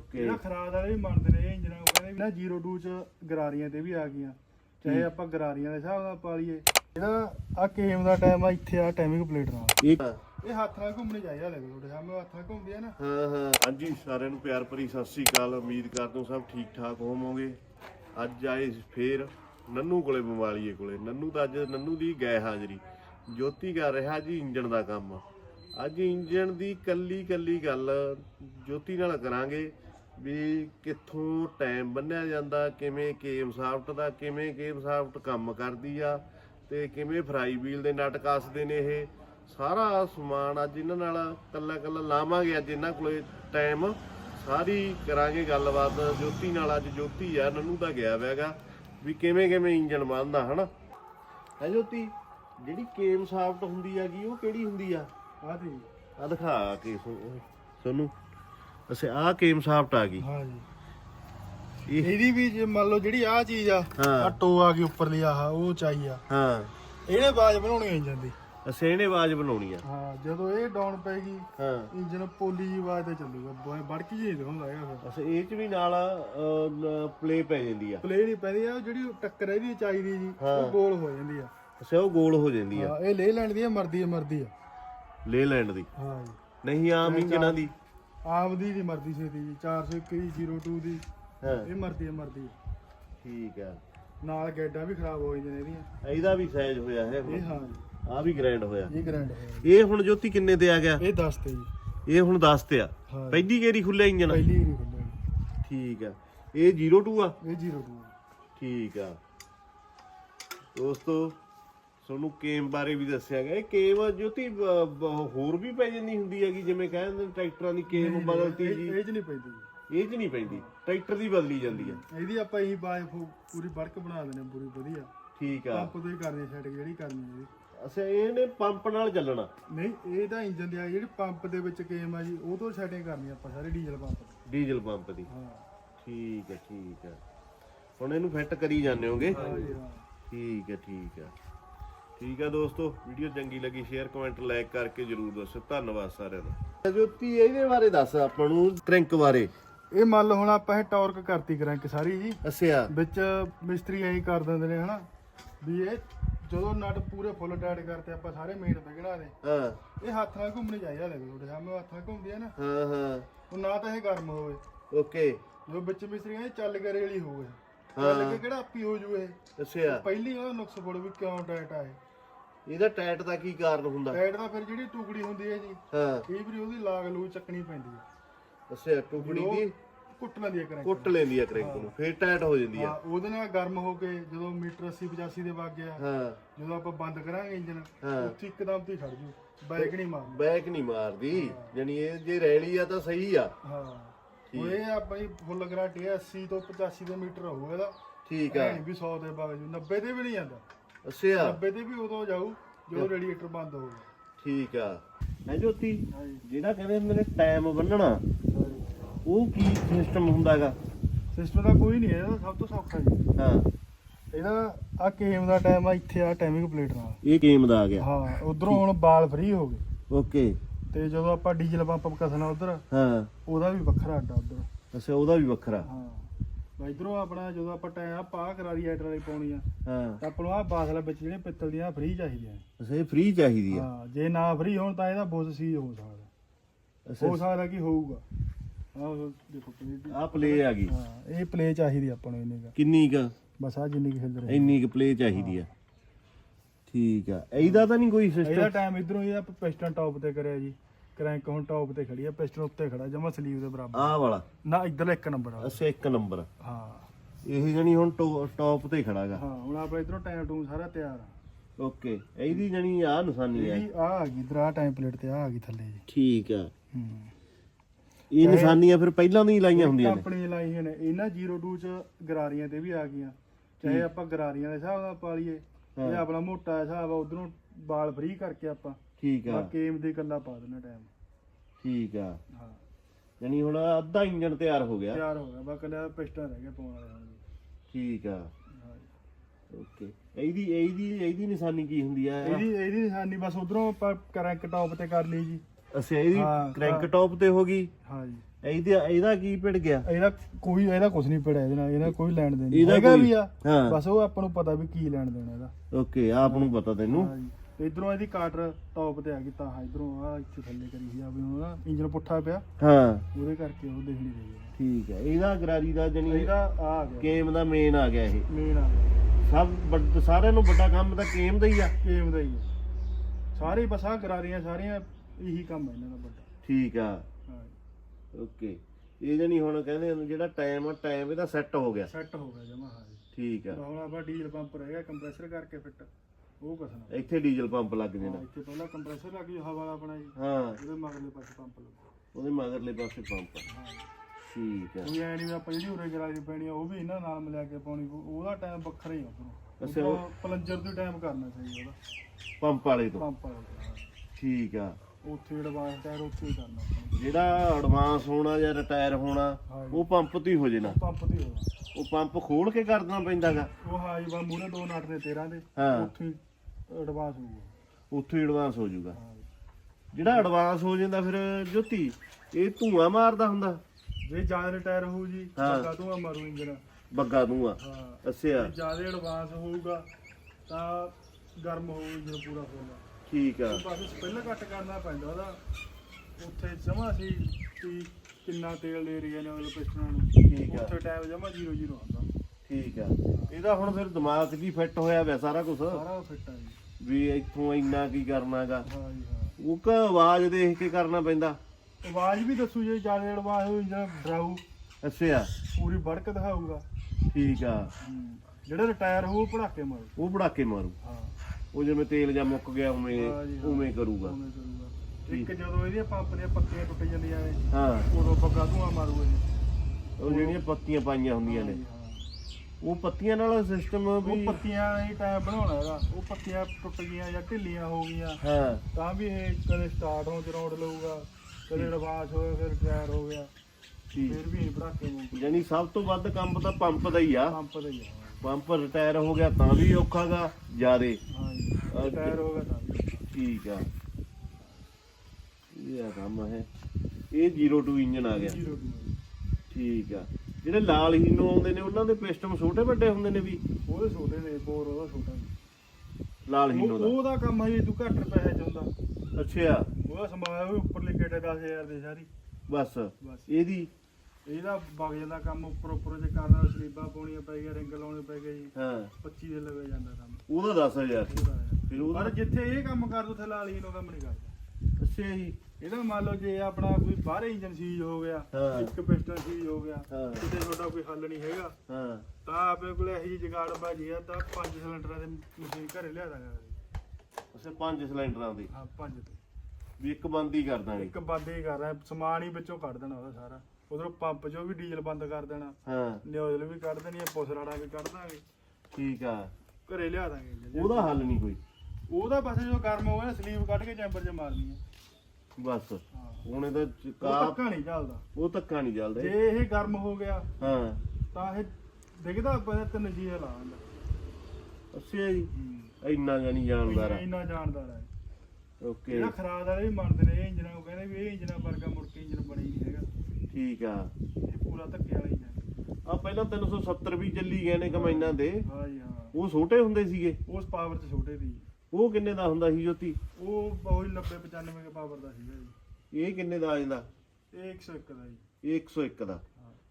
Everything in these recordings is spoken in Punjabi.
ਓਕੇ। ਇਹਦਾ ਖਰਾਦ ਵਾਲੇ ਵੀ ਮੰਨਦੇ ਨੇ ਇਹ ਇੰਜਨਾਂ ਨੂੰ ਕਹਿੰਦੇ ਵੀ ਨਾ 02 ਚ ਗਰਾਰੀਆਂ ਤੇ ਵੀ ਆ ਗਈਆਂ। ਚਾਹੇ ਆਪਾਂ ਗਰਾਰੀਆਂ ਦੇ ਹਿਸਾਬ ਨਾਲ ਪਾ ਲਈਏ। ਇਹਦਾ ਆ ਕੇਮ ਦਾ ਟਾਈਮ ਆ ਇੱਥੇ ਆ ਟਾਈਮਿੰਗ ਪਲੇਟ ਨਾਲ। ਇਹ ਇਹ ਹੱਥ ਨਾਲ ਘੁੰਮਣੀ ਚਾਹੀਦਾ ਲੈ ਤੁਹਾਡੇ ਸਾਹਮਣੇ ਹੱਥ ਨਾਲ ਘੁੰਮਦੀ ਆ ਨਾ। ਹਾਂ ਹਾਂ। ਹਾਂਜੀ ਸਾਰਿਆਂ ਨੂੰ ਪਿਆਰ ਭਰੀ ਸਤਿ ਸ੍ਰੀ ਅਕਾਲ। ਉਮੀਦ ਕਰਦੇ ਹਾਂ ਸਭ ਠੀਕ ਠਾਕ ਹੋਵੋਗੇ। ਅੱਜ ਆਏ ਫੇਰ ਨੰਨੂ ਕੋਲੇ ਬਿਮਾਰੀਏ ਕੋਲੇ। ਨੰਨੂ ਤਾਂ ਅੱਜ ਨੰਨੂ ਦੀ ਗਏ ਹਾਜ਼ਰੀ। ਜੋਤੀ ਕਰ ਰਿਹਾ ਜੀ ਇੰਜਣ ਦਾ ਕੰਮ। ਅੱਜ ਇੰਜਣ ਦੀ ਕੱਲੀ ਕੱਲੀ ਗੱਲ ਜੋਤੀ ਨਾਲ ਕਰਾਂਗੇ। ਵੀ ਕਿੱਥੋਂ ਟਾਈਮ ਬੰਨਿਆ ਜਾਂਦਾ ਕਿਵੇਂ ਕੇਮ ਸਾਫਟ ਦਾ ਕਿਵੇਂ ਕੇਮ ਸਾਫਟ ਕੰਮ ਕਰਦੀ ਆ ਤੇ ਕਿਵੇਂ ਫਰਾਈ ਵੀਲ ਦੇ ਨਟ ਕੱਸਦੇ ਨੇ ਇਹ। ਸਾਰਾ ਸਮਾਨ ਅੱਜ ਇਹਨਾਂ ਨਾਲ ਕੱਲਾ ਕੱਲਾ ਲਾਵਾਂਗੇ ਅੱਜ ਇਹਨਾਂ ਕੋਲੇ ਟਾਈਮ ਸਾਰੀ ਕਰਾਂਗੇ ਗੱਲਬਾਤ। ਜੋਤੀ ਨਾਲ ਅੱਜ ਜੋਤੀ ਆ ਨਨੂ ਦਾ ਗਿਆ ਵੈਗਾ ਵੀ ਕਿਵੇਂ ਕਿਵੇਂ ਇੰਜਨ ਬੰਨਦਾ ਹਨਾ? ਹੈ ਜੋਤੀ ਜਿਹੜੀ ਕੇਮ ਸਾਫਟ ਹੁੰਦੀ ਹੈਗੀ ਉਹ ਕਿਹੜੀ ਹੁੰਦੀ ਆ? ਆ ਤੇ ਆ ਦਿਖਾ ਕੇ ਸੋਨੂੰ। ਅੱਛਾ ਆ ਕੇਮ ਸਾਫਟ ਆ ਗਈ। ਹਾਂ ਜੀ ਇਹ ਇਹਦੀ ਵੀ ਜੇ ਮੰਨ ਲਓ ਜਿਹੜੀ ਆ ਚੀਜ਼ ਆ ਹਾਂ। ਆ ਟੋ ਆ ਗਈ ਉੱਪਰਲੀ ਆਹ ਉਹ ਚਾਹੀ ਆ। ਹਾਂ। ਇਹਨੇ ਆਵਾਜ਼ ਬਣਾਉਣੀ ਇੰਜਨ ਦੀ। ਅੱਛਾ ਇਹਨੇ ਆਵਾਜ਼ ਬਣਾਉਣੀ ਆ। ਹਾਂ ਜਦੋਂ ਇਹ ਡਾਊਨ ਪੈਗੀ ਹਾਂ। ਇੰਜਨ ਪੋਲੀ ਜੀ ਆਵਾਜ਼ ਤੇ ਚੱਲੂਗਾ। ਬੜਕੀ ਜੀ ਦਿਖਾਉਂਦਾ ਹੈਗਾ ਫਿਰ। ਅੱਛਾ ਇਹ ਚ ਵੀ ਨਾਲ ਪਲੇ ਪੈ ਜਾਂਦੀ ਆ। ਪਲੇ ਨਹੀਂ ਪੈਂਦੀ ਆ ਉਹ ਜਿਹੜੀ ਟੱਕਰ ਇਹਦੀ ਚਾਹੀਦੀ ਜੀ ਹਾਂ। ਉਹ ਗੋਲ ਹੋ ਜਾਂਦੀ ਆ। ਅੱਛਾ ਉਹ ਗੋਲ ਹੋ ਜਾਂਦੀ ਆ। ਹਾਂ ਇਹ ਲੈ ਲੈਣ ਦੀ ਆ ਮਰਦੀ ਆ ਮਰਦੀ ਆ। ਲੇਲੈਂਡ ਦੀ। ਹਾਂ ਜੀ। ਨਹੀਂ ਆਮ ਇੰਜਨਾਂ ਦੀ। ਆਪਦੀ ਦੀ ਮਰਦੀ ਛੇਤੀ ਜੀ 421 02 ਦੀ। ਹਾਂ। ਇਹ ਮਰਦੀ ਆ ਮਰਦੀ ਠੀਕ ਆ ਨਾਲ ਗੈਡਾਂ ਵੀ ਖਰਾਬ ਹੋ ਜਾਂਦੀਆਂ ਨੇ ਇਹਦੀਆਂ। ਇਹਦਾ ਵੀ ਸਾਈਜ਼ ਹੋਇਆ ਹੈ ਇਹ ਹਾਂ ਜੀ। ਆ ਵੀ ਗ੍ਰੈਂਡ ਹੋਇਆ। ਇਹ ਗ੍ਰੈਂਡ ਹੈ ਇਹ ਹੁਣ ਜੋਤੀ ਕਿੰਨੇ ਤੇ ਆ ਗਿਆ? ਇਹ 10 ਤੇ ਜੀ। ਇਹ ਹੁਣ 10 ਤੇ ਆ। ਹਾਂ ਜੀ। ਪਹਿਲੀ ਗੇਰੀ ਖੁੱਲਿਆ ਇੰਜਨ ਪਹਿਲੀ ਹੀ ਖੁੱਲਿਆ ਠੀਕ ਆ ਇਹ 02 ਆ? ਇਹ 02 ਠੀਕ ਆ। ਦੋਸਤੋ ਤੁਹਾਨੂੰ ਕੇਮ ਬਾਰੇ ਵੀ ਦੱਸਿਆ ਗਿਆ। ਇਹ ਕੇਮ ਜੋਤੀ ਬ- ਬ- ਹੋਰ ਵੀ ਪੈ ਜਾਂਦੀ ਹੁੰਦੀ ਹੈਗੀ ਜਿਵੇਂ ਕਹਿੰਦੇ ਨੇ ਟਰੈਕਟਰਾਂ ਦੀ ਕੇਮ ਬਦਲਤੀ ਜੀ। ਇਹ ਚ ਨਹੀਂ ਪੈਂਦੀ। ਜੀ। ਇਹ 'ਚ ਨਹੀਂ ਪੈਂਦੀ। ਟਰੈਕਟਰ ਦੀ ਬਦਲੀ ਜਾਂਦੀ ਆ। ਇਹਦੀ ਆਪਾਂ ਇਹੀ ਬਾਜ ਪੂਰੀ ਬੜਕ ਬਣਾ ਦਿੰਦੇ ਹਾਂ ਪੂਰੀ ਵਧੀਆ। ਠੀਕ ਆ। ਪੰਪ ਤੋਂ ਹੀ ਕਰਨੀ ਸੈਟ ਜਿਹੜੀ ਕਰਨੀ ਹੈ ਇਹਦੀ ਅੱਛਾ ਇਹਨੇ ਪੰਪ ਨਾਲ ਚੱਲਣਾ। ਨਹੀਂ ਇਹ ਤਾਂ ਇੰਜਨ ਦੀ ਆ ਜਿਹੜੀ ਪੰਪ ਦੇ ਵਿੱਚ ਕੇਮ ਆ ਜੀ ਉਹ ਤੋਂ ਸੈਟਿੰਗ ਕਰਨੀ ਆਪਾਂ ਸਾਰੇ ਡੀਜ਼ਲ ਪੰਪ ਡੀਜ਼ਲ ਪੰਪ ਦੀ। ਹਾਂ। ਠੀਕ ਹੈ ਠੀਕ ਹੈ ਹੁਣ ਇਹਨੂੰ ਫਿੱਟ ਕਰੀ ਜਾਂਦੇ ਹੋਗੇ। ਹਾਂ ਜੀ ਹਾਂ। ਠੀਕ ਹੈ ਠੀਕ ਹੈ ਠੀਕ ਹੈ ਦੋਸਤੋ ਵੀਡੀਓ ਚੰਗੀ ਲੱਗੀ ਸ਼ੇਅਰ ਕਮੈਂਟ ਲਾਈਕ ਕਰਕੇ ਜਰੂਰ ਦੱਸੋ ਧੰਨਵਾਦ ਸਾਰਿਆਂ ਦਾ। ਜੋਤੀ ਇਹਦੇ ਬਾਰੇ ਦੱਸ ਆਪਾਂ ਨੂੰ ਕ੍ਰੈਂਕ ਬਾਰੇ? ਇਹ ਮੰਨ ਲਓ ਹੁਣ ਆਪਾਂ ਇਹ ਟਾਰਕ ਕਰਤੀ ਕਰਾਂਕ ਸਾਰੀ ਜੀ। ਅੱਛਾ। ਵਿੱਚ ਮਿਸਤਰੀ ਐਂ ਕਰ ਦਿੰਦੇ ਨੇ ਹਨਾ? ਵੀ ਇਹ ਜਦੋਂ ਨਟ ਪੂਰੇ ਫੁੱਲ ਟਾਈਟ ਕਰਤੇ ਆਪਾਂ ਸਾਰੇ ਮੇਨ ਵਿਗੜਾ ਦੇ। ਹਾਂ। ਇਹ ਹੱਥ ਨਾਲ ਘੁੰਮਣੀ ਚਾਹੀਦਾ ਲੈ ਤੁਹਾਡੇ ਸਾਹਮਣੇ ਹੱਥ ਨਾਲ ਘੁੰਮਦੀ ਆ ਨਾ। ਹਾਂ ਹਾਂ। ਉਹ ਨਾ ਤਾਂ ਇਹ ਗਰਮ ਹੋਵੇ। ਓਕੇ। ਜੋ ਵਿੱਚ ਮਿਸਤਰੀ ਕਹਿੰਦੇ ਚੱਲ ਕਰੇ ਵਾਲੀ ਹੋਵੇ। ਚੱਲ ਕੇ ਕਿਹੜਾ ਆਪੀ ਹੋ ਜੂ ਇਹ। ਅੱਛਾ। ਪਹਿਲੀ ਉਹ ਨੁਕਸ ਫੜੋ ਵੀ ਕਿਉਂ ਟਾਈਟ ਆ ਇਹ। ਇਹਦਾ ਟਾਈਟ ਦਾ ਕੀ ਕਾਰਨ ਹੁੰਦਾ? ਟਾਈਟ ਦਾ ਫਿਰ ਜਿਹੜੀ ਟੁਕੜੀ ਹੁੰਦੀ ਹੈ ਜੀ ਹਾਂ। ਕਈ ਵਾਰੀ ਉਹਦੀ ਲਾਗ ਲੂ ਚੱਕਣੀ ਪੈਂਦੀ ਹੈ। ਅੱਛਾ ਟੁਕੜੀ ਦੀ? ਕੁੱਟ ਲੈਂਦੀ ਹੈ ਕਰੰਟ ਕੁੱਟ ਲੈਂਦੀ ਆ ਕ੍ਰੈਂਕ ਨੂੰ ਫੇਰ ਟਾਈਟ ਹੋ ਜਾਂਦੀ ਆ ਹਾਂ ਉਹਦੇ ਨਾਲ ਗਰਮ ਹੋ ਕੇ ਜਦੋਂ ਮੀਟਰ 80 85 ਦੇ ਵਗ ਗਿਆ ਹਾਂ। ਜਦੋਂ ਆਪਾਂ ਬੰਦ ਕਰਾਂਗੇ ਇੰਜਨ ਹਾਂ। ਉੱਥੇ ਇੱਕਦਮ ਤੇ ਹੀ ਖੜ ਜੂ ਬਾਈਕ ਨਹੀਂ ਮਾਰਦੀ ਬੈਕ ਨਹੀਂ ਮਾਰਦੀ ਜਾਨੀ ਇਹ ਜੇ ਰੈਲੀ ਆ ਤਾਂ ਸਹੀ ਆ। ਹਾਂ। ਉਹ ਇਹ ਆਪਣੀ ਫੁੱਲ ਗਾਰੰਟੀ ਹੈ 80 ਤੋਂ 85 ਦੇ ਮੀਟਰ ਹੋਊਗਾ ਇਹਦਾ। ਠੀਕ ਆ। ਐਂ ਨੀ ਵੀ 100 ਦੇ ਜੂ 90 ਦੇ ਵੀ ਨਹੀਂ ਜਾਂਦਾ ਅੱਛਾ। 90 ਤੇ ਵੀ ਉਦੋਂ ਜਾਊ ਜਦੋਂ ਰੇਡੀਏਟਰ ਬੰਦ ਹੋਊਗਾ। ਠੀਕ ਆ। ਹੈ ਜੋਤੀ ਜਿਹੜਾ ਕਹਿੰਦੇ ਹੁੰਦੇ ਨੇ ਟਾਈਮ ਬੰਨਣਾ ਉਹ ਕੀ ਸਿਸਟਮ ਹੁੰਦਾਗਾ ਸਿਸਟਮ ਦਾ ਕੋਈ ਨਹੀਂ ਹੈ ਇਹਦਾ ਸਭ ਤੋਂ ਸੌਖਾ ਜੀ। ਹਾਂ। ਇਹਦਾ ਆ ਕੇਮ ਦਾ ਟਾਈਮ ਆ ਇੱਥੇ ਆ ਟਾਈਮਿੰਗ ਪਲੇਟ ਨਾਲ। ਇਹ ਗੇਮ ਦਾ ਆ ਗਿਆ। ਹਾਂ ਉਧਰੋਂ ਹੁਣ ਬਾਲ ਫ੍ਰੀ ਹੋ ਗਏ। ਓਕੇ ਤੇ ਜਦੋਂ ਆਪਾਂ ਡੀਜ਼ਲ ਪੰਪ ਕਸਣਾ ਉਧਰ ਹਾਂ। ਉਹਦਾ ਵੀ ਵੱਖਰਾ ਅੱਡਾ ਉਧਰ। ਅੱਛਾ ਉਹਦਾ ਵੀ ਵੱਖਰਾ। ਹਾਂ। ਇਧਰੋਂ ਆਪਣਾ ਜਦੋਂ ਆਪਾਂ ਟਾਇਰ ਆ ਪਾ ਕਰਾਰੀ ਐਟਰ ਵਾਲੀ ਪਾਉਣੀ ਆ ਹਾਂ। ਤਾਂ ਆਪਾਂ ਨੂੰ ਆ ਬਾਸਲ ਵਿੱਚ ਜਿਹੜੇ ਪਿੱਤਲ ਦੀਆਂ ਫ੍ਰੀ ਚਾਹੀਦੀਆਂ ਅੱਛਾ ਇਹ ਫ੍ਰੀ ਚਾਹੀਦੀ ਆ? ਹਾਂ ਜੇ ਨਾ ਫ੍ਰੀ ਹੋਣ ਤਾਂ ਇਹਦਾ ਬੁੱਸ ਸੀ ਹੋ ਸਕਦਾ। ਹੋ ਸਕਦਾ ਕਿ ਹੋਊਗਾ। ਆਹ ਦੇਖੋ ਆ ਪਲੇ ਆ ਗਈ। ਹਾਂ ਇਹ ਪਲੇ ਚਾਹੀਦੀ ਆਪਾਂ ਨੂੰ ਕੁ। ਕਿੰਨੀ ਕ? ਬਸ ਆ ਜਿੰਨੀ ਕਿ ਖਿਲ ਰਹੀ ਇੰਨੀ ਕ ਪਲੇ ਚਾਹੀਦੀ ਆ। ਠੀਕ ਆ। ਇਹਦਾ ਤਾਂ ਨਹੀਂ ਕੋਈ ਇਹਦਾ ਸਿਸਟਮ ਟਾਈਮ ਇਧਰੋਂ ਇਹ ਆਪਾਂ ਪਿਸਟਨ ਟੌਪ ਤੇ ਕਰਿਆ ਜੀ। ਕ੍ਰੈਂਕ ਹੁਣ ਟੌਪ ਤੇ ਖੜੀ ਆ ਪਿਸਟਨ ਉੱਤੇ ਖੜਾ ਜਮਾ ਸਲੀਵ ਦੇ ਬਰਾਬਰ। ਆਹ ਵਾਲਾ। ਨਾ ਇੱਧਰ ਇੱਕ ਨੰਬਰ ਆ। ਅੱਛਾ ਇੱਕ ਨੰਬਰ ਹਾਂ। ਇਹ ਜਣੀ ਹੁਣ ਟੌਪ ਤੇ ਖੜਾਗਾ ਹਾਂ ਹੁਣ ਆਪਣਾ ਇਧਰੋਂ ਟਾਈਮ ਟੂਮ ਸਾਰਾ ਤਿਆਰ ਆ। ਓਕੇ ਇਹਦੀ ਜਣੀ ਆ ਨਿਸ਼ਾਨੀ ਆ ਇਹਦੀ ਆ ਆ ਗਈ ਇਧਰ ਆ ਟਾਈਮ ਪਲੇਟ ਤੇ ਆ ਆ ਗਈ ਥੱਲੇ ਜੀ। ਠੀਕ ਆ। ਹੂੰ। ਇਹ ਨਿਸ਼ਾਨੀਆਂ ਫਿਰ ਪਹਿਲਾਂ ਤੋਂ ਹੀ ਲਾਈਆਂ ਹੁੰਦੀਆਂ ਨੇ। ਕੰਪਨੀ ਲਾਈਆਂ ਨੇ। ਇਹਨਾਂ 02 ਚ ਗਰਾਰੀਆਂ ਤੇ ਵੀ ਆ ਗਈਆਂ। ਚਾਹੇ ਆਪਾਂ ਗਰਾਰੀਆਂ ਦੇ ਹਿਸਾਬ ਨਾਲ ਪਾ ਲਈਏ ਇਹ ਆਪਣਾ ਮੋਟਾ ਹਿਸਾਬ ਆ ਉਧਰੋਂ ਬਾਲ ਫ੍ਰੀ ਕਰਕੇ ਆਪਾਂ। ਠੀਕ ਆ। ਬਾਕੀ ਏਮ ਦੇ ਕੱਲਾ ਪਾ ਦੇਣਾ ਟਾਈਮ ਠੀਕ ਆ। ਹਾਂ। ਯਾਨੀ ਹੁਣ ਅੱਧਾ ਇੰਜਨ ਤਿਆਰ ਹੋ ਗਿਆ। ਤਿਆਰ ਹੋ ਗਿਆ ਬਾਕੀ ਕੱਲਾ ਪਿਸਟਨ ਰਹਿ ਗਿਆ ਪਾਉਣ ਵਾਲਾ ਜੀ। ਠੀਕ ਆ। ਹਾਂ। ਜੀ। ਓਕੇ। ਇਹਦੀ ਇਹਦੀ ਇਹਦੀ ਨਿਸ਼ਾਨੀ ਕੀ ਹੁੰਦੀ ਆ? ਇਹਦੀ ਇਹਦੀ ਨਿਸ਼ਾਨੀ ਬਸ ਉਧਰੋਂ ਆਪਾਂ ਕਰੰਕ ਟੌਪ ਤੇ ਕਰ ਲਈ ਜੀ। ਅੱਛਾ ਇਹਦੀ ਹਾਂ, ਕ੍ਰੈਂਕ ਟੌਪ ਤੇ ਹੋ ਗਈ? ਹਾਂ ਜੀ। ਇਹਦਾ ਇਹਦਾ ਕੀ ਭਿੜ ਗਿਆ? ਇਹਦਾ ਕੋਈ ਇਹਦਾ ਕੁਝ ਨਹੀਂ ਪੜਿਆ ਇਹਦੇ ਨਾਲ ਇਹਦਾ ਕੋਈ ਲੈਣ ਦੇਣ ਨਹੀਂ ਇਹਦਾ ਹੈਗਾ ਕੋਈ- ਵੀ ਆ। ਹਾਂ। ਬਸ ਉਹ ਆਪਾਂ ਨੂੰ ਪਤਾ ਵੀ ਕੀ ਲੈਣ ਦੇਣਾ ਇਹਦਾ। ਓਕੇ ਆਪ ਨੂੰ ਪਤਾ ਤੈਨੂੰ। ਹਾਂਜੀ ਤੇ ਇਧਰੋਂ ਇਹਦੀ ਕਾਟਰ ਟੌਪ ਤੇ ਆ ਗਈ ਤਾਂ ਇਧਰੋਂ ਆ ਇੱਥੇ ਥੱਲੇ ਕਰੀ ਸੀ ਆ ਵੀ ਹੁਣ ਇੰਜਨ ਪੁੱਠਾ ਪਿਆ। ਹਾਂ। ਉਹਦੇ ਕਰਕੇ ਉਹ ਦੇਖ ਨਹੀਂ ਰਹੀ ਹੈ ਠੀਕ ਹੈ ਇਹਦਾ ਗਰਾਰੀ ਦਾ ਜਣੀ ਇਹਦਾ ਆ ਆ ਗਿਆ। ਕੇਮ ਦਾ ਮੇਨ ਆ ਗਿਆ ਇਹ। ਮੇਨ ਆ ਗਿਆ। ਸਭ ਵੱਡ- ਸਾਰਿਆਂ ਨੂੰ ਵੱਡਾ ਕੰਮ ਤਾਂ ਕੇਮ ਦਾ ਹੀ ਆ। ਗੇਮ ਦਾ ਹੀ ਹੈ ਸਾਰੇ ਬਸਾਂ ਗਰਾਰੀਆਂ ਸਾਰੀਆਂ ਇਹੀ ਕੰਮ ਹੈ ਇਹਨਾਂ ਦਾ ਵੱਡਾ। ਠੀਕ ਆ। ਹਾਂ। ਓਕੇ। ਇਹ ਜਣੀ ਹੁਣ ਕਹਿੰਦੇ ਨੇ ਜਿਹੜਾ ਟਾਈਮ ਆ ਟਾਈਮ ਇਹਦਾ ਸੈੱਟ ਹੋ ਗਿਆ। ਸੈੱਟ ਹੋ ਗਿਆ ਜਮਾ ਹਾਂ ਠੀਕ ਆ। ਹੁਣ ਆਪਾਂ ਡੀਜ਼ਲ ਪੰਪ ਰਹਿ ਗਿਆ ਕੰਪਰੈਸਰ ਕਰਕੇ ਫਿੱਟ ਉਹ ਕਸਣਾ ਇੱਥੇ ਡੀਜ਼ਲ ਪੰਪ ਲੱਗ ਜਾਣਾ ਇੱਥੇ ਪਹਿਲਾਂ ਕੰਪਰੈਸਰ ਲੱਗ ਜੂ ਹਵਾ ਵਾਲਾ ਆਪਣਾ ਜੀ। ਹਾਂ। ਉਹਦੇ ਮਗਰਲੇ ਪਾਸੇ ਪੰਪ ਲੱਗੂ ਉਹਦੇ ਮਗਰਲੇ ਪਾਸੇ ਪੰਪ। ਹਾਂ। ਠੀਕ ਆ ਕੋਈ ਐ ਨਹੀਂ ਆਪਾਂ ਜਿਹੜੀ ਉਰੇ ਗਰਾਰੀ ਪੈਣੀ ਆ ਉਹ ਵੀ ਇਹਨਾਂ ਨਾਲ ਮਿਲਾ ਕੇ ਪਾਉਣੀ ਪਊ। ਉਹਦਾ ਟਾਈਮ ਵੱਖਰਾ ਹੀ ਆ ਅੱਛਾ ਉਹ- ਪਲੰਜਰ ਤੋਂ ਟਾਈਮ ਕਰਨਾ ਚਾਹੀਦਾ ਉਹਦਾ। ਪੰਪ ਵਾਲੇ ਤੋਂ। ਪੰਪ ਵਾਲੇ ਦਾ। ਠੀਕ ਆ। ਉੱਥੇ ਐਡਵਾਂਸ ਟਾਇਰ ਉੱਥੇ ਹੀ ਕਰਨਾ ਆਪਾਂ ਨੂੰ। ਜਿਹੜਾ ਐਡਵਾਂਸ ਹੋਣਾ ਜਾਂ ਰਿਟਾਇਰ ਹੋਣਾ ਹਾਂ। ਉਹ ਪੰਪ ਤੋਂ ਹੀ ਹੋ ਜਾਣਾ ਪੰਪ ਦੀ ਹੋਣਾ ਉਹ ਪੰਪ ਖੋਲ ਕੇ ਕਰਨਾ ਪੈਂਦਾਗਾ ਉਹ ਹਾਂ ਜੀ ਬਾ ਮੂਰੇ ਦੋ ਨਟ ਨੇ 13 ਦੇ। ਹਾਂ। ਉੱਥੇ ਹੀ ਐਡਵਾਂਸ ਹੋਊਗਾ ਉੱਥੋਂ ਹੀ ਐਡਵਾਂਸ ਹੋ ਜਾਊਗਾ। ਹਾਂ। ਜਿਹੜਾ ਐਡਵਾਂਸ ਹੋ ਜਾਂਦਾ ਫਿਰ ਜੋਤੀ ਇਹ ਧੂਆਂ ਮਾਰਦਾ ਹੁੰਦਾ। ਜੇ ਜ਼ਿਆਦਾ ਰਿਟਾਇਰ ਹੋਊ ਜੀ ਹਾਂ। ਬੱਗਾ ਤੋਂ ਮਾਰੂ ਇੰਜਨ ਬੱਗਾ ਧੂਆਂ ਹਾਂ। ਅੱਛਾ। ਜੇ ਜ਼ਿਆਦਾ ਐਡਵਾਂਸ ਹੋਊਗਾ ਤਾਂ ਗਰਮ ਹੋਊ ਇੰਜਨ ਪੂਰਾ ਹੋਊਗਾ ਠੀਕ ਆ। ਬਸ ਪਹਿਲਾਂ ਘੱਟ ਕਰਨਾ ਪੈਂਦਾ ਉਹਦਾ। ਉੱਥੇ ਜਮਾ ਸੀ ਕਿ ਕਿੰਨਾ ਤੇਲ ਦੇ ਰਹੀ ਨੇ ਉਹ ਪਿਸਟਨਾਂ ਨੂੰ। ਠੀਕ ਆ। ਉੱਥੇ ਟਾਈਮ ਜਮਾ 0 0 ਆਉਂਦਾ। ਠੀਕ ਆ। ਇਹਦਾ ਹੁਣ ਫਿਰ ਦਿਮਾਗ 'ਚ ਕੀ ਫਿੱਟ ਹੋਇਆ ਪਿਆ ਸਾਰਾ ਕੁਝ ਸਾਰਾ ਫਿੱਟ ਆ ਜੀ। ਵੀ ਇੱਥੋਂ ਇੰਨਾ ਕੀ ਕਰਨਾਗਾ। ਹਾਂ ਜੀ ਹਾਂ। ਉਹ ਕ ਆਵਾਜ਼ ਦੇਖ ਕੇ ਕਰਨਾ ਪੈਂਦਾ। ਆਵਾਜ਼ ਵੀ ਦੱਸੂ ਜੇ ਜ਼ਿਆਦਾ ਐਡਵਾਂਸ ਹੋਊ ਇੰਜਨ ਡਰਾਊ। ਅੱਛਾ ਪੂਰੀ ਵੜਕ ਦਿਖਾਊਗਾ। ਠੀਕ ਆ। ਜਿਹੜਾ ਰਿਟਾਇਰ ਹੋਊ ਪੜਾਕੇ ਮਾਰੂ। ਉਹ ਪੜਾਕੇ ਮਾਰੂ। ਹਾਂ। ਉਹ ਜਿਵੇਂ ਤੇਲ ਜਾਂ ਮੁੱਕ ਗਿਆ ਉਵੇਂ ਹਾਂ ਜੀ, ਹਾਂ। ਉਵੇਂ ਕਰੂਗਾ। ਉਵੇਂ ਕਰੂਗਾ। ਇੱਕ ਜਦੋਂ ਇਹਦੀਆਂ ਪੰਪ ਦੀਆਂ ਪੱਤੀਆਂ ਟੁੱਟ ਜਾਂਦੀਆਂ ਨੇ ਹਾਂ। ਉਦੋਂ ਬੱਗਾ ਧੂਆਂ ਮਾਰੂ ਇਹ ਉਹ ਜਿਹੜੀਆਂ ਪੱਤੀਆਂ ਪਾਈਆਂ ਹੁੰਦੀਆਂ ਨੇ। ਹਾਂ ਜੀ, ਹਾਂ। ਉਹ ਪੱਤੀਆਂ ਨਾਲ ਸਿਸਟਮ ਉਹ ਵੀ ਪੱਤੀਆਂ ਹੀ ਟਾਈਮ ਬਣਾਉਣਾ ਇਹਦਾ। ਉਹ ਪੱਤੀਆਂ ਟੁੱਟ ਗਈਆਂ ਜਾਂ ਢਿੱਲੀਆਂ ਹੋ ਗਈਆਂ। ਹਾਂ। ਤਾਂ ਵੀ ਇਹ ਕਦੇ ਸਟਾਰਟ ਹੋਣ ਚ ਰੌਂਡ ਲਊਗਾ ਕਦੇ ਐਡਵਾਂਸ ਹੋਇਆ ਫਿਰ ਟਾਇਰ ਹੋ ਗਿਆ। ਠੀਕ। ਫਿਰ ਵੀ ਨਹੀਂ ਪੜਾਕੇ ਨੂੰ ਯਾਨੀ ਸਭ ਤੋਂ ਵੱਧ ਕੰਮ ਤਾਂ ਪੰਪ ਦਾ ਹੀ ਆ। ਪੰਪ ਦਾ ਹੀ ਆ ਪੰਪ ਰਿਟਾਇਰ ਹੋ ਗਿਆ ਤਾਂ ਵੀ ਔਖਾਗਾ ਜਿਆਦੇ। ਹਾਂ ਜੀ ਅੱਗੇ। ਟਾਇਰ ਹੋ ਗਿਆ ਤਾਂ ਵੀ। ਠੀਕ ਆ। ਇਹ ਆ ਕੰਮ ਹੈ। ਇਹ 02 ਇੰਜਨ ਆ ਗਿਆ। ਜ਼ੀਰੋ ਹੈ। ਠੀਕ ਆ। ਜਿਹੜੇ ਲਾਲ ਹੀਨੋ ਆਉਂਦੇ ਨੇ ਉਹਨਾਂ ਦੇ ਪਿਸਟਨ ਛੋਟੇ ਵੱਡੇ ਹੁੰਦੇ ਨੇ ਵੀ? ਉਹਦੇ ਛੋਟੇ ਨੇ ਬੋਰ ਉਹਦਾ ਛੋਟਾ ਜੀ। ਲਾਲ ਹੀਨੋ ਉਹ- ਦਾ। ਉਹਦਾ ਕੰਮ ਹੈ ਜੀ ਤੂੰ ਘੱਟ ਪੈਸੇ ਚ ਹੁੰਦਾ ਅੱਛਾ। ਉਹਦਾ ਸਮਾਇਆ ਵੀ ਉੱਪਰ ਲਿਖੇ 10000 ਦੇ ਸਾਰੀ। ਬਸ। ਬਸ। ਇਹਦੀ? ਇਹਦਾ ਵਗ ਜਾਂਦਾ ਕੰਮ ਉੱਪਰ ਉੱਪਰ ਜੇ ਕਰਨਾ ਸਲੀਬਾਂ ਪਾਉਣੀਆਂ ਪੈ ਗਿਆ ਰਿੰਗ ਲਾਉਣੇ ਪੈ ਗਏ ਜੀ। ਹਾਂ। 25 ਦੇ ਲਵੇ ਜਾਂਦਾ ਕੰਮ। ਉਹਦਾ 10000 ਉਹਦਾ। ਫਿਰ ਉਹਦਾ? ਪਰ ਜਿੱਥੇ ਇਹ ਕੰਮ ਕਰ ਦੋ ਥੱਲੇ ਵਾਲੀ ਨੂੰ ਕੰਮ ਨਹੀਂ ਕਰਦਾ। ਅੱਛਾ ਜੀ। ਇਹਦਾ ਮੰਨ ਲਓ ਜੇ ਆਪਣਾ ਕੋਈ ਬਾਹਰੇ ਇੰਜਨ ਸੀਜ ਹੋ ਗਿਆ ਹਾਂ। ਇੱਕ ਪਿਸਟਨ ਸੀਜ ਹੋ ਗਿਆ ਹਾਂ। ਕਿਤੇ ਤੁਹਾਡਾ ਕੋਈ ਹੱਲ ਨਹੀਂ ਹੈਗਾ ਹਾਂ। ਤਾਂ ਆਪਣੇ ਕੋਲ ਇਹੋ ਜਗਾੜ ਬਾਜੀ ਆ ਤਾਂ ਪੰਜ ਸਿਲੰਡਰਾਂ ਦੇ ਮਸ਼ੀਨ ਘਰੇ ਲਿਆ ਦਾਂਗਾ। ਅੱਛਾ ਪੰਜ ਸਿਲੰਡਰਾਂ ਦੀ। ਹਾਂ ਪੰਜ ਤੇ। ਵੀ ਇੱਕ ਬੰਦ ਹੀ ਕਰ ਦਾਂਗੇ। ਇੱਕ ਬੰਦ ਹੀ ਕਰ ਰਿਹਾ ਸਮਾਨ ਹੀ ਵਿੱਚੋਂ ਕੱਢ ਦੇਣਾ ਉਹਦਾ ਸਾਰਾ। ਉਧਰੋਂ ਪੰਪ ਚੋਂ ਵੀ ਡੀਜ਼ਲ ਬੰਦ ਕਰ ਦੇਣਾ। ਹਾਂ। ਨਿਊਜ਼ਲ ਵੀ ਕੱਢ ਦੇਣੀ ਆ ਪੁਸਰਾੜਾ ਵੀ ਕੱਢ ਦਾਂਗੇ। ਠੀਕ ਆ। ਘਰੇ ਲਿਆ ਦਾਂਗੇ। ਉਹਦਾ ਹੱਲ ਨਹੀਂ ਕੋਈ। ਉਹਦਾ ਬਸ ਜਦੋਂ ਗਰਮ ਹੋ ਗਿਆ ਸਲੀਵ ਕੱਢ ਕੇ ਚੈਂਬਰ 'ਚ ਮਾਰਨੀ ਹੈ ਬਸ। ਹਾਂ ਹੁਣ ਇਹਦਾ ਚ- ਉਹ ਧੱਕਾ ਨਹੀਂ ਚੱਲਦਾ। ਉਹ ਧੱਕਾ ਨਹੀਂ ਚੱਲਦਾ। ਜੇ ਇਹ ਗਰਮ ਹੋ ਗਿਆ ਹਾਂ। ਤਾਂ ਇਹ ਡਿੱਗਦਾ ਪਿਆ ਤੇ ਨਜੀਆ ਲਾ ਆਂਦਾ ਅੱਛਾ ਜੀ। ਇੰਨਾ ਜਾਨੀ ਜਾਣਦਾਰ ਆ ਇੰਨਾ ਜਾਣਦਾਰ ਹੈ ਓਕੇ। ਜਿਹੜਾ ਖਰਾਦ ਵਾਲੇ ਵੀ ਮੰਨਦੇ ਨੇ ਇਹ ਇੰਜਨਾਂ ਨੂੰ ਕਹਿੰਦੇ ਵੀ ਇਹ ਇੰਜਨਾਂ ਵਰਗਾ ਮੁੜ ਕੇ ਇੰਜਨ ਬਣੀ ਨਹੀਂ ਹੈਗਾ। ਠੀਕ ਆ। ਇਹ ਪੂਰਾ ਧੱਕੇ ਵਾਲਾ ਇੰਜਨ ਆ ਪਹਿਲਾਂ 370 ਵੀ ਚੱਲੀ ਗਏ ਨੇ ਕਮਾਈਨਾਂ ਦੇ। ਹਾਂ ਜੀ ਹਾਂ। ਉਹ ਛੋਟੇ ਹੁੰਦੇ ਸੀਗੇ। ਉਸ ਪਾਵਰ 'ਚ ਛੋਟੇ ਦੀ ਉਹ ਕਿੰਨੇ ਦਾ ਹੁੰਦਾ ਸੀ ਜੋਤੀ? ਉਹ ਉਹੀ 90 95 ਕੇ ਪਾਵਰ ਦਾ ਸੀਗਾ ਜੀ। ਇਹ ਕਿੰਨੇ ਦਾ ਆ ਜਾਂਦਾ? ਇਹ 101 ਦਾ ਜੀ। ਇਹ 101 ਦਾ।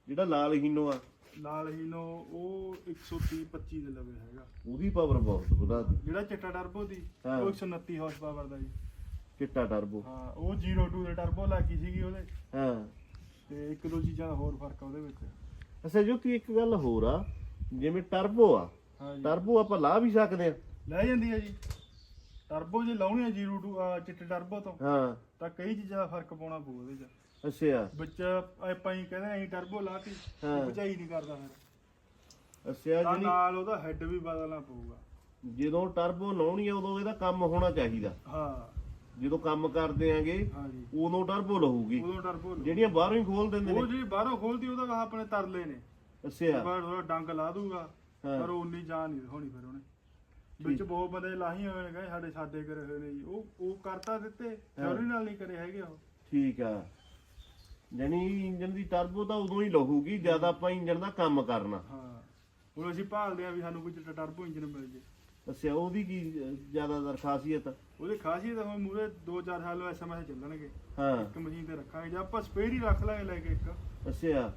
ਜਿਹੜਾ ਲਾਲ ਹੀਨੋ ਆ। ਨਾਲ ਹੀ ਨੋ ਉਹ 130 25 ਦੇ ਲਵੇ ਹੈਗਾ। ਉਹਦੀ ਪਾਵਰ ਬਹੁਤ ਵਧਾ ਦੀ। ਜਿਹੜਾ ਚਿੱਟਾ ਟਰਬੋ ਦੀ ਹਾਂ। ਉਹ 129 ਹਾਰਸ ਪਾਵਰ ਦਾ ਜੀ। ਚਿੱਟਾ ਟਰਬੋ ਹਾਂ ਉਹ 02 ਦੇ ਟਰਬੋ ਲੱਗੀ ਸੀਗੀ ਉਹਦੇ। ਹਾਂ। ਤੇ ਇੱਕ ਦੋ ਚੀਜ਼ਾਂ ਦਾ ਹੋਰ ਫ਼ਰਕ ਆ ਉਹਦੇ ਵਿੱਚ। ਅੱਛਾ ਜੋਤੀ ਇੱਕ ਗੱਲ ਹੋਰ ਆ। ਜਿਵੇਂ ਟਰਬੋ ਆ ਹਾਂ ਜੀ। ਟਰਬੋ ਆਪਾਂ ਲਾ ਵੀ ਸਕਦੇ ਆ। ਲੈ ਜਾਂਦੀ ਹੈ ਜੀ। ਟਰਬੋ ਜੇ ਲਾਉਣੀ ਹੈ 02 ਆ ਚਿੱਟੇ ਟਰਬੋ ਤੋਂ ਹਾਂ। ਤਾਂ ਕਈ ਚੀਜ਼ਾਂ ਦਾ ਫ਼ਰਕ ਪਾਉਣਾ ਪਊ ਉਹਦੇ 'ਚ। ਅੱਛਾ। ਵਿੱਚ ਆਪਾਂ ਹੀ ਕਹਿੰਦੇ ਅਸੀਂ ਟਰਬੋ ਲਾਤੀ ਹਾਂ। ਬਚਾਈ ਨਹੀਂ ਕਰਦਾ ਫਿਰ। ਅੱਛਾ ਤਾਂ ਜਿਹੜੀ ਨਾਲ ਉਹਦਾ ਹੈੱਡ ਵੀ ਬਦਲਣਾ ਪਊਗਾ। ਜਦੋਂ ਟਰਬੋ ਲਾਉਣੀ ਆ ਉਦੋਂ ਇਹਦਾ ਕੰਮ ਹੋਣਾ ਚਾਹੀਦਾ। ਹਾਂ। ਜਦੋਂ ਕੰਮ ਕਰਦੇ ਆਂਗੇ ਹਾਂ ਉਦੋਂ ਟਰਬੋ ਲਹੂਗੀ ਉਦੋਂ ਟਰਬੋ ਜਿਹੜੀਆਂ ਬਾਹਰੋਂ ਹੀ ਖੋਲ ਦਿੰਦੇ ਉਹ ਨੇ ਜਿਹੜੀ ਬਾਹਰੋਂ ਖੋਲਦੀ ਉਹਦਾ ਆਪਣੇ ਤਰਲੇ ਨੇ। ਅੱਛਾ। ਬਾਹਰ ਡੰਗ ਲਾ ਦੂਗਾ ਹਾਂ। ਪਰ ਉਹ ਉਨੀ ਜਾਨ ਨਹੀਂ ਹੋਣੀ ਫਿਰ ਉਹਨੇ। ਵਿੱਚ ਬਹੁਤ ਬੰਦੇ ਲਾਹੀ ਹੋਏ ਨੇ ਕਹੇ ਸਾਡੇ ਸਾਡੇ ਕਰੇ ਹੋਏ ਨੇ ਜੀ। ਉਹ ਉਹ ਕਰਤਾ ਦਿੱਤੇ ਥਿਉਰੀ ਨਾਲ ਨਹੀਂ ਕਰੇ ਹੈਗੇ ਉਹ। ਠੀਕ ਆ। ਜਾਨੀ ਇੰਜਨ ਦੀ ਟਰਬੋ ਤਾਂ ਉਦੋਂ ਹੀ ਲਹੂਗੀ ਜਦ ਆਪਾਂ ਇੰਜਨ ਦਾ ਕੰਮ ਕਰਨਾ। ਹਾਂ। ਹੁਣ ਅਸੀਂ ਭਾਲਦੇ ਆ ਵੀ ਸਾਨੂੰ ਕੋਈ ਟਰਬੋ ਇੰਜਨ ਮਿਲ ਜੇ। ਅੱਛਾ ਉਹਦੀ ਕੀ ਜ਼ਿਆਦਾਤਰ ਖਾਸੀਅਤ? ਉਹਦੀ ਖਾਸੀਅਤ ਹੁਣ ਮੂਰੇ 2-4 ਸਾਲ ਐਸਐਮਐਸ ਚੱਲਣਗੇ। ਹਾਂ। ਇੱਕ ਮਸ਼ੀਨ ਤੇ ਰੱਖਾਂਗੇ ਜੇ ਆਪਾਂ ਸਪੇਅਰ ਹੀ ਰੱਖ ਲਾਂਗੇ ਲੈ ਕੇ ਇੱਕ। ਅੱਛਾ।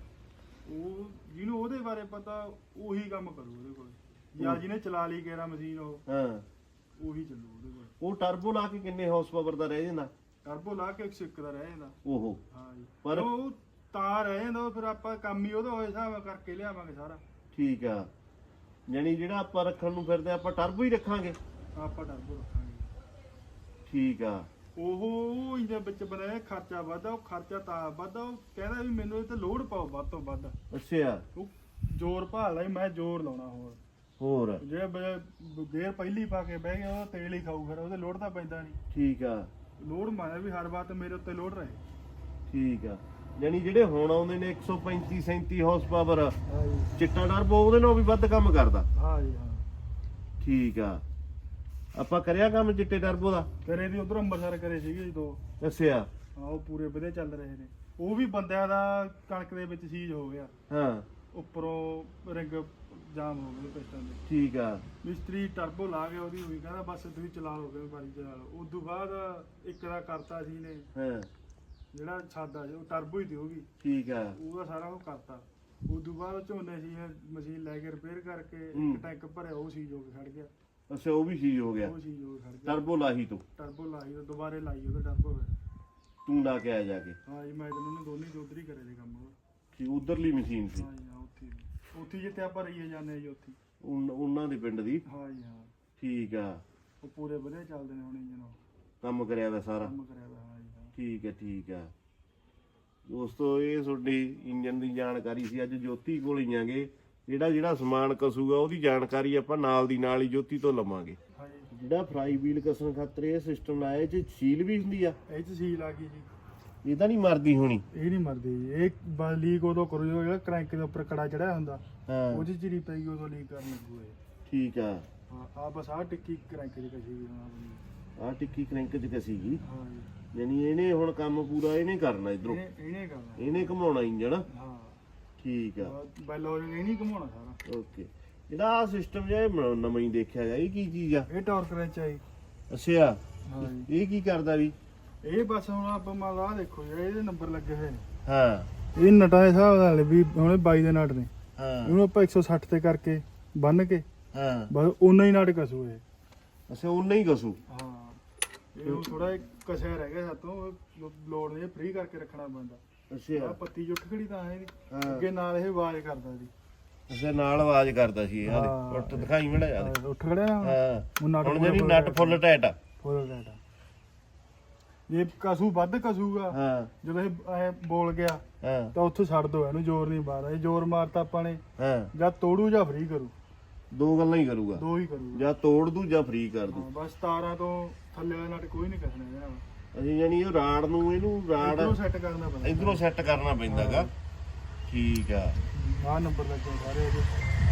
ਉਹ ਜਿਹਨੂੰ ਉਹਦੇ ਬਾਰੇ ਪਤਾ ਉਹੀ ਕੰਮ ਕਰੂ ਉਹਦੇ ਕੋਲ। ਜਾਂ ਜਿਹਨੇ ਚਲਾ ਲਈ ਗੇਰਾ ਮਸ਼ੀਨ ਉਹ ਹਾਂ। ਉਹੀ ਚੱਲੂ ਉਹਦੇ ਕੋਲ। ਉਹ ਟਰਬੋ ਲਾ ਕੇ ਕਿੰਨੇ ਹਾਰਸ ਪਾਵਰ ਦਾ ਰਹਿ ਜਾਂਦਾ? ਟਰਬੋ ਲਾ ਕੇ 101 ਦਾ ਰਹਿ ਜਾਂਦਾ। ਓਹੋ। ਹਾਂ ਜੀ। ਪਰ- ਪਰ ਉਹ ਤਾਂ ਰਹਿ ਜਾਂਦਾ ਉਹ ਫਿਰ ਆਪਾਂ ਕੰਮ ਹੀ ਉਹਦਾ ਹੋਏ ਹਿਸਾਬ ਨਾਲ ਕਰਕੇ ਲਿਆਵਾਂਗੇ ਸਾਰਾ। ਠੀਕ ਆ। ਜਾਨੀ ਜਿਹੜਾ ਆਪਾਂ ਰੱਖਣ ਨੂੰ ਫਿਰਦੇ ਆਪਾਂ ਟਰਬੋ ਹੀ ਰੱਖਾਂਗੇ? ਆਪਾਂ ਟਰਬੋ ਰੱਖਾਂਗੇ। ਠੀਕ ਆ। ਉਹ ਇੰਜਨ ਵਿੱਚ ਬਣਾਇਆ ਖਰਚਾ ਵੱਧਦਾ ਉਹ ਖਰਚਾ ਤਾਂ ਵੱਧਦਾ ਉਹ ਕਹਿੰਦਾ ਵੀ ਮੈਨੂੰ ਇਹ ਤੇ ਲੋਡ ਪਾਓ ਵੱਧ ਤੋਂ ਵੱਧ। ਅੱਛਾ। ਉਹ ਜ਼ੋਰ ਭਾਲਦਾ ਵੀ ਮੈਂ ਜ਼ੋਰ ਲਾਉਣਾ ਹੋਰ। ਹੋਰ। ਜੇ ਬ- ਗੇਅਰ ਪਹਿਲੀ ਪਾ ਕੇ ਬਹਿ ਗਿਆ ਉਹ ਤੇਲ ਹੀ ਖਾਊ ਫਿਰ ਉਹਦੇ ਲੋਡ ਤਾਂ ਪੈਂਦਾ ਨਹੀਂ ਠੀਕ ਆ। ਲੋਡ ਮਾਇਆ ਵੀ ਹਰ ਵਾਰ ਮੇਰੇ ਉੱਤੇ ਲੋਡ ਰਹੇ। ਠੀਕ ਆ। ਜਾਨੀ ਜਿਹੜੇ ਹੁਣ ਆਉਂਦੇ ਨੇ 135 37 ਹਾਰਸ ਪਾਵਰ ਹਾਂ ਜੀ ਚਿੱਟਾ ਟਰਬੋ ਉਹਦੇ ਨਾਲੋਂ ਵੀ ਵੱਧ ਕੰਮ ਕਰਦਾ। ਹਾਂ ਜੀ ਹਾਂ। ਠੀਕ ਆ। ਆਪਾਂ ਕਰਿਆ ਕੰਮ ਚਿੱਟੇ ਟਰਬੋ ਦਾ ਕਰੇ ਦੀ ਉਧਰ ਅੰਮ੍ਰਿਤਸਰ ਕਰੇ ਸੀਗੇ ਜੀ ਦੋ। ਅੱਛਾ। ਹਾਂ ਉਹ ਪੂਰੇ ਵਧੇ ਚੱਲ ਰਹੇ ਨੇ। ਉਹ ਵੀ ਬੰਦਿਆਂ ਦਾ ਕਣਕ ਦੇ ਵਿੱਚ ਸੀਜ ਹੋ ਗਿਆ। ਹਾਂ। ਉੱਪਰੋਂ ਰਿੰਗ ਜਾਮ ਹੋ ਗਈ ਪਿਸਟਨ ਦੇ। ਠੀਕ ਆ। ਮਿਸਤਰੀ ਟਰਬੋ ਲਾ ਕੇ ਉਹਦੀ ਹੋਈ ਕਹਿੰਦਾ ਬਸ ਤੁਸੀਂ ਚਲਾ ਲੋਗੇ ਬਾਰੀ ਚਲਾ ਲਓ। ਉਸ ਤੋਂ ਬਾਅਦ ਇੱਕ ਦਾ ਕਰਤਾ ਸੀ ਨੇ ਹਾਂ। ਜਿਹੜਾ ਸਾਦਾ ਉਹ ਟਰਬੋ ਹੀ ਤੇ ਹੋਗੀ ਠੀਕ ਆ। ਉਹਦਾ ਸਾਰਾ ਉਹ ਕਰਤਾ। ਉਸ ਤੋਂ ਬਾਅਦ ਝੋਨੇ ਸੀ ਮਸ਼ੀਨ ਲੈ ਕੇ ਰਿਪੇਅਰ ਕਰਕੇ ਹੂੰ। ਇੱਕ ਟੈਂਕ ਭਰਿਆ ਉਹ ਸੀ ਜੋ ਕੇ ਖੜ ਗਿਆ। ਅੱਛਾ ਉਹ ਵੀ ਚੀਜ਼ ਹੋ ਗਿਆ। ਉਹ ਸੀ ਜੋ ਕੇ ਖੜ ਗਿਆ। ਟਰਬੋ ਲਾਹੀ ਤੂੰ। ਟਰਬੋ ਲਾਈ ਉਹ ਦੁਬਾਰੇ ਲਾਈ ਉਹਦਾ ਟਰਬੋ ਤੂੰ ਲਾ ਕੇ ਆ ਜਾ ਕੇ। ਹਾਂ ਜੀ ਮੈਂ ਤੇ ਉਹਨੇ ਦੋਨੇ ਹੀ ਕਰੇ ਦੇ ਕੰਮ ਉਹ ਠੀਕ ਉਧਰਲੀ ਮਸ਼ੀਨ ਸੀ। ਹਾਂ ਜੀ ਹਾਂ ਉੱਥੇ ਜਿੱਥੇ ਆਪਾਂ ਰਹੀਏ ਜਾਂਦੇ ਆ ਜੀ ਉੱਥੇ ਉਨ- ਉਹਨਾਂ ਦੇ ਪਿੰਡ ਦੀ? ਹਾਂ ਜੀ ਹਾਂ। ਠੀਕ ਆ। ਉਹ ਪੂਰੇ ਵਧੀਆ ਚੱਲਦੇ ਨੇ ਹੁਣ ਇੰਜਨ ਉਹ ਕੰਮ ਕਰਿਆ ਵਾ ਸਾਰਾ? ਕੰਮ ਕਰਿਆ ਹੋਇਆ ਹਾਂ ਜੀ ਹਾਂ। ਠੀਕ ਹੈ ਠੀਕ ਹੈ ਦੋਸਤੋ ਇਹ ਤੁਹਾਡੀ ਇੰਜਨ ਦੀ ਜਾਣਕਾਰੀ ਸੀ। ਅੱਜ ਜੋਤੀ ਕੋਲ ਹੀ ਆਂਗੇ। ਜਿਹੜਾ ਜਿਹੜਾ ਸਮਾਨ ਕਸੂਗਾ ਉਹਦੀ ਜਾਣਕਾਰੀ ਆਪਾਂ ਨਾਲ ਦੀ ਨਾਲ ਹੀ ਜੋਤੀ ਤੋਂ ਲਵਾਂਗੇ। ਹਾਂ ਜੀ। ਜਿਹੜਾ ਫਰਾਈ ਵੀਲ ਕਸਣ ਖਾਤਰ ਇਹ ਸਿਸਟਮ ਲਾਇਆ ਇਹ ਚ ਸੀਲ ਵੀ ਹੁੰਦੀ ਆ? ਇਹ ਚ ਸੀਲ ਆ ਗਈ ਜੀ। ਇਹ ਤਾਂ ਨਹੀਂ ਮਰਦੀ ਹੋਣੀ। ਇਹ ਨਹੀਂ ਮਰਦੀ ਜੀ। ਇਹ ਬਸ ਲੀਕ ਉਦੋਂ ਕਰੂ ਜਦੋਂ ਜਿਹੜਾ ਕ੍ਰੈਂਕ ਦੇ ਉੱਪਰ ਕੜਾ ਚੜਿਆ ਹੁੰਦਾ ਹਾਂ। ਉਹ 'ਚ ਚਿਰੀ ਪੈਗੀ ਉਦੋਂ ਲੀਕ ਕਰਨ ਲੱਗੂ ਇਹ। ਠੀਕ ਆ। ਹਾਂ ਆ ਬਸ ਆ ਟਿੱਕੀ ਕ੍ਰੈਂਕ ਦੀ ਕਸ਼ੀ ਵੀ ਹੋਣਾ ਆ ਟਿੱਕੀ ਕ੍ਰੈਂਕ ਚ ਕਸੀਗੀ ਹਾਂ ਜੀ। ਯਾਨੀ ਇਹਨੇ ਹੁਣ ਕੰਮ ਪੂਰਾ ਇਹਨੇ ਕਰਨਾ ਇਧਰੋਂ। ਇਹਨੇ ਇਹਨੇ ਕਰਨਾ। ਇਹਨੇ ਘਮਾਉਣਾ ਇੰਜਣ ਹਾਂ। ਠੀਕ ਆ। ਬੈਲ ਇਹ ਨਹੀਂ ਘਮਾਉਣਾ ਸਾਰਾ। ਓਕੇ। ਜਿਹੜਾ ਆ ਸਿਸਟਮ ਮ- ਨਵਾਂ ਹੀ ਦੇਖਿਆ ਗਿਆ ਇਹ ਕੀ ਚੀਜ਼ ਆ? ਇਹ ਟਾਰਕ ਰੈਂਚ ਆਈ ਅੱਛਾ। ਹਾਂ ਜੀ। ਇਹ ਕੀ ਕਰਦਾ ਵੀ? ਇਹ ਬਸ ਹੁਣ ਆਪਾਂ ਮੰਨ ਲਾ ਆਹ ਦੇਖੋ ਜੀ ਇਹਦੇ ਨੰਬਰ ਲੱਗੇ ਹੋਏ ਨੇ। ਹਾਂ। ਇਹ ਨਟਾਂ ਦੇ ਹਿਸਾਬ ਨਾਲ ਵੀ ਹੁਣੇ 22 ਦੇ ਨਟ ਨੇ। ਹਾਂ। ਇਹਨੂੰ ਆਪਾਂ 160 ਤੇ ਕਰਕੇ ਬੰਨ ਕੇ ਹਾਂ। ਬਸ ਉਨਾ ਹੀ ਨਟ ਕਸੂ ਇਹ। ਅੱਛਾ ਉਹ ਨਹੀਂ ਕਸੂ? ਹਾਂ। ਇਹ ਥੋੜਾ ਕਸਿਆ ਰਹਿ ਗਿਆ ਸਾਤੋਂ ਲੋਡ ਨੇ ਫ੍ਰੀ ਕਰਕੇ ਰੱਖਣਾ ਪੈਂਦਾ। ਆ ਅੱਛਾ ਪੱਤੀ ਜੁੱਟ ਖੜੀ ਤਾਂ ਹੈ ਇਹਦੀ ਹਾਂ। ਅੱਗੇ ਨਾਲ ਇਹ ਆਵਾਜ਼ ਕਰਦਾ ਸੀ। ਅੱਛਾ ਨਾਲ ਆਵਾਜ਼ ਕਰਦਾ ਸੀ ਇਹ ਹਾਂ। ਉੱਠ ਦਿਖਾਈ ਮੜਾ ਜਾ ਆਹ ਉੱਠ ਖੜਿਆ ਨਾ ਹਾਂ। ਉਹ ਨਟ ਹੁਣ ਜਿਹੜੀ ਨਟ ਫੁੱਲ ਟਾਈਟ ਆ। ਫੁੱਲ ਡਾਟਾ ਇਹ ਕਸੂ ਵੱਧ ਕਸੂਗਾ। ਹਾਂ। ਜਦੋਂ ਇਹ ਐ ਬੋਲ ਗਿਆ ਹਾਂ। ਤਾਂ ਉੱਥੋਂ ਛੱਡ ਦੋ ਇਹਨੂੰ ਜ਼ੋਰ ਨਹੀਂ ਮਾਰਦਾ ਇਹ ਜ਼ੋਰ ਮਾਰਤਾ ਆਪਾਂ ਨੇ ਹਾਂ। ਜਾਂ ਤੋੜੂ ਜਾਂ ਫ੍ਰੀ ਕਰੂ। ਦੋ ਗੱਲਾਂ ਹੀ ਕਰੂਗਾ। ਦੋ ਹੀ ਕਰੂ ਜਾਂ ਤੋੜ ਦੂ ਜਾਂ ਫ੍ਰੀ ਕਰ ਦੂ। ਹਾਂ ਬਸ ਤਾਰਾਂ ਤੋਂ ਥੱਲੇ ਵਾਲਾ ਨਟ ਕੋਈ ਨਹੀਂ ਕੱਟਣਾ ਇਹਦੇ ਅਸੀਂ ਯਾਨੀ ਉਹ ਰਾੜ ਨੂੰ ਇਹਨੂੰ ਰਾੜ ਇਧਰੋਂ ਸੈੱਟ ਕਰਨਾ ਪੈਂਦਾ। ਇਧਰੋਂ ਸੈੱਟ ਕਰਨਾ ਪੈਂਦਾਗਾ। ਠੀਕ ਆ। ਆਹ ਨੰਬਰ ਲੱਗੇ ਸਾਰੇ ਇਹਦੇ।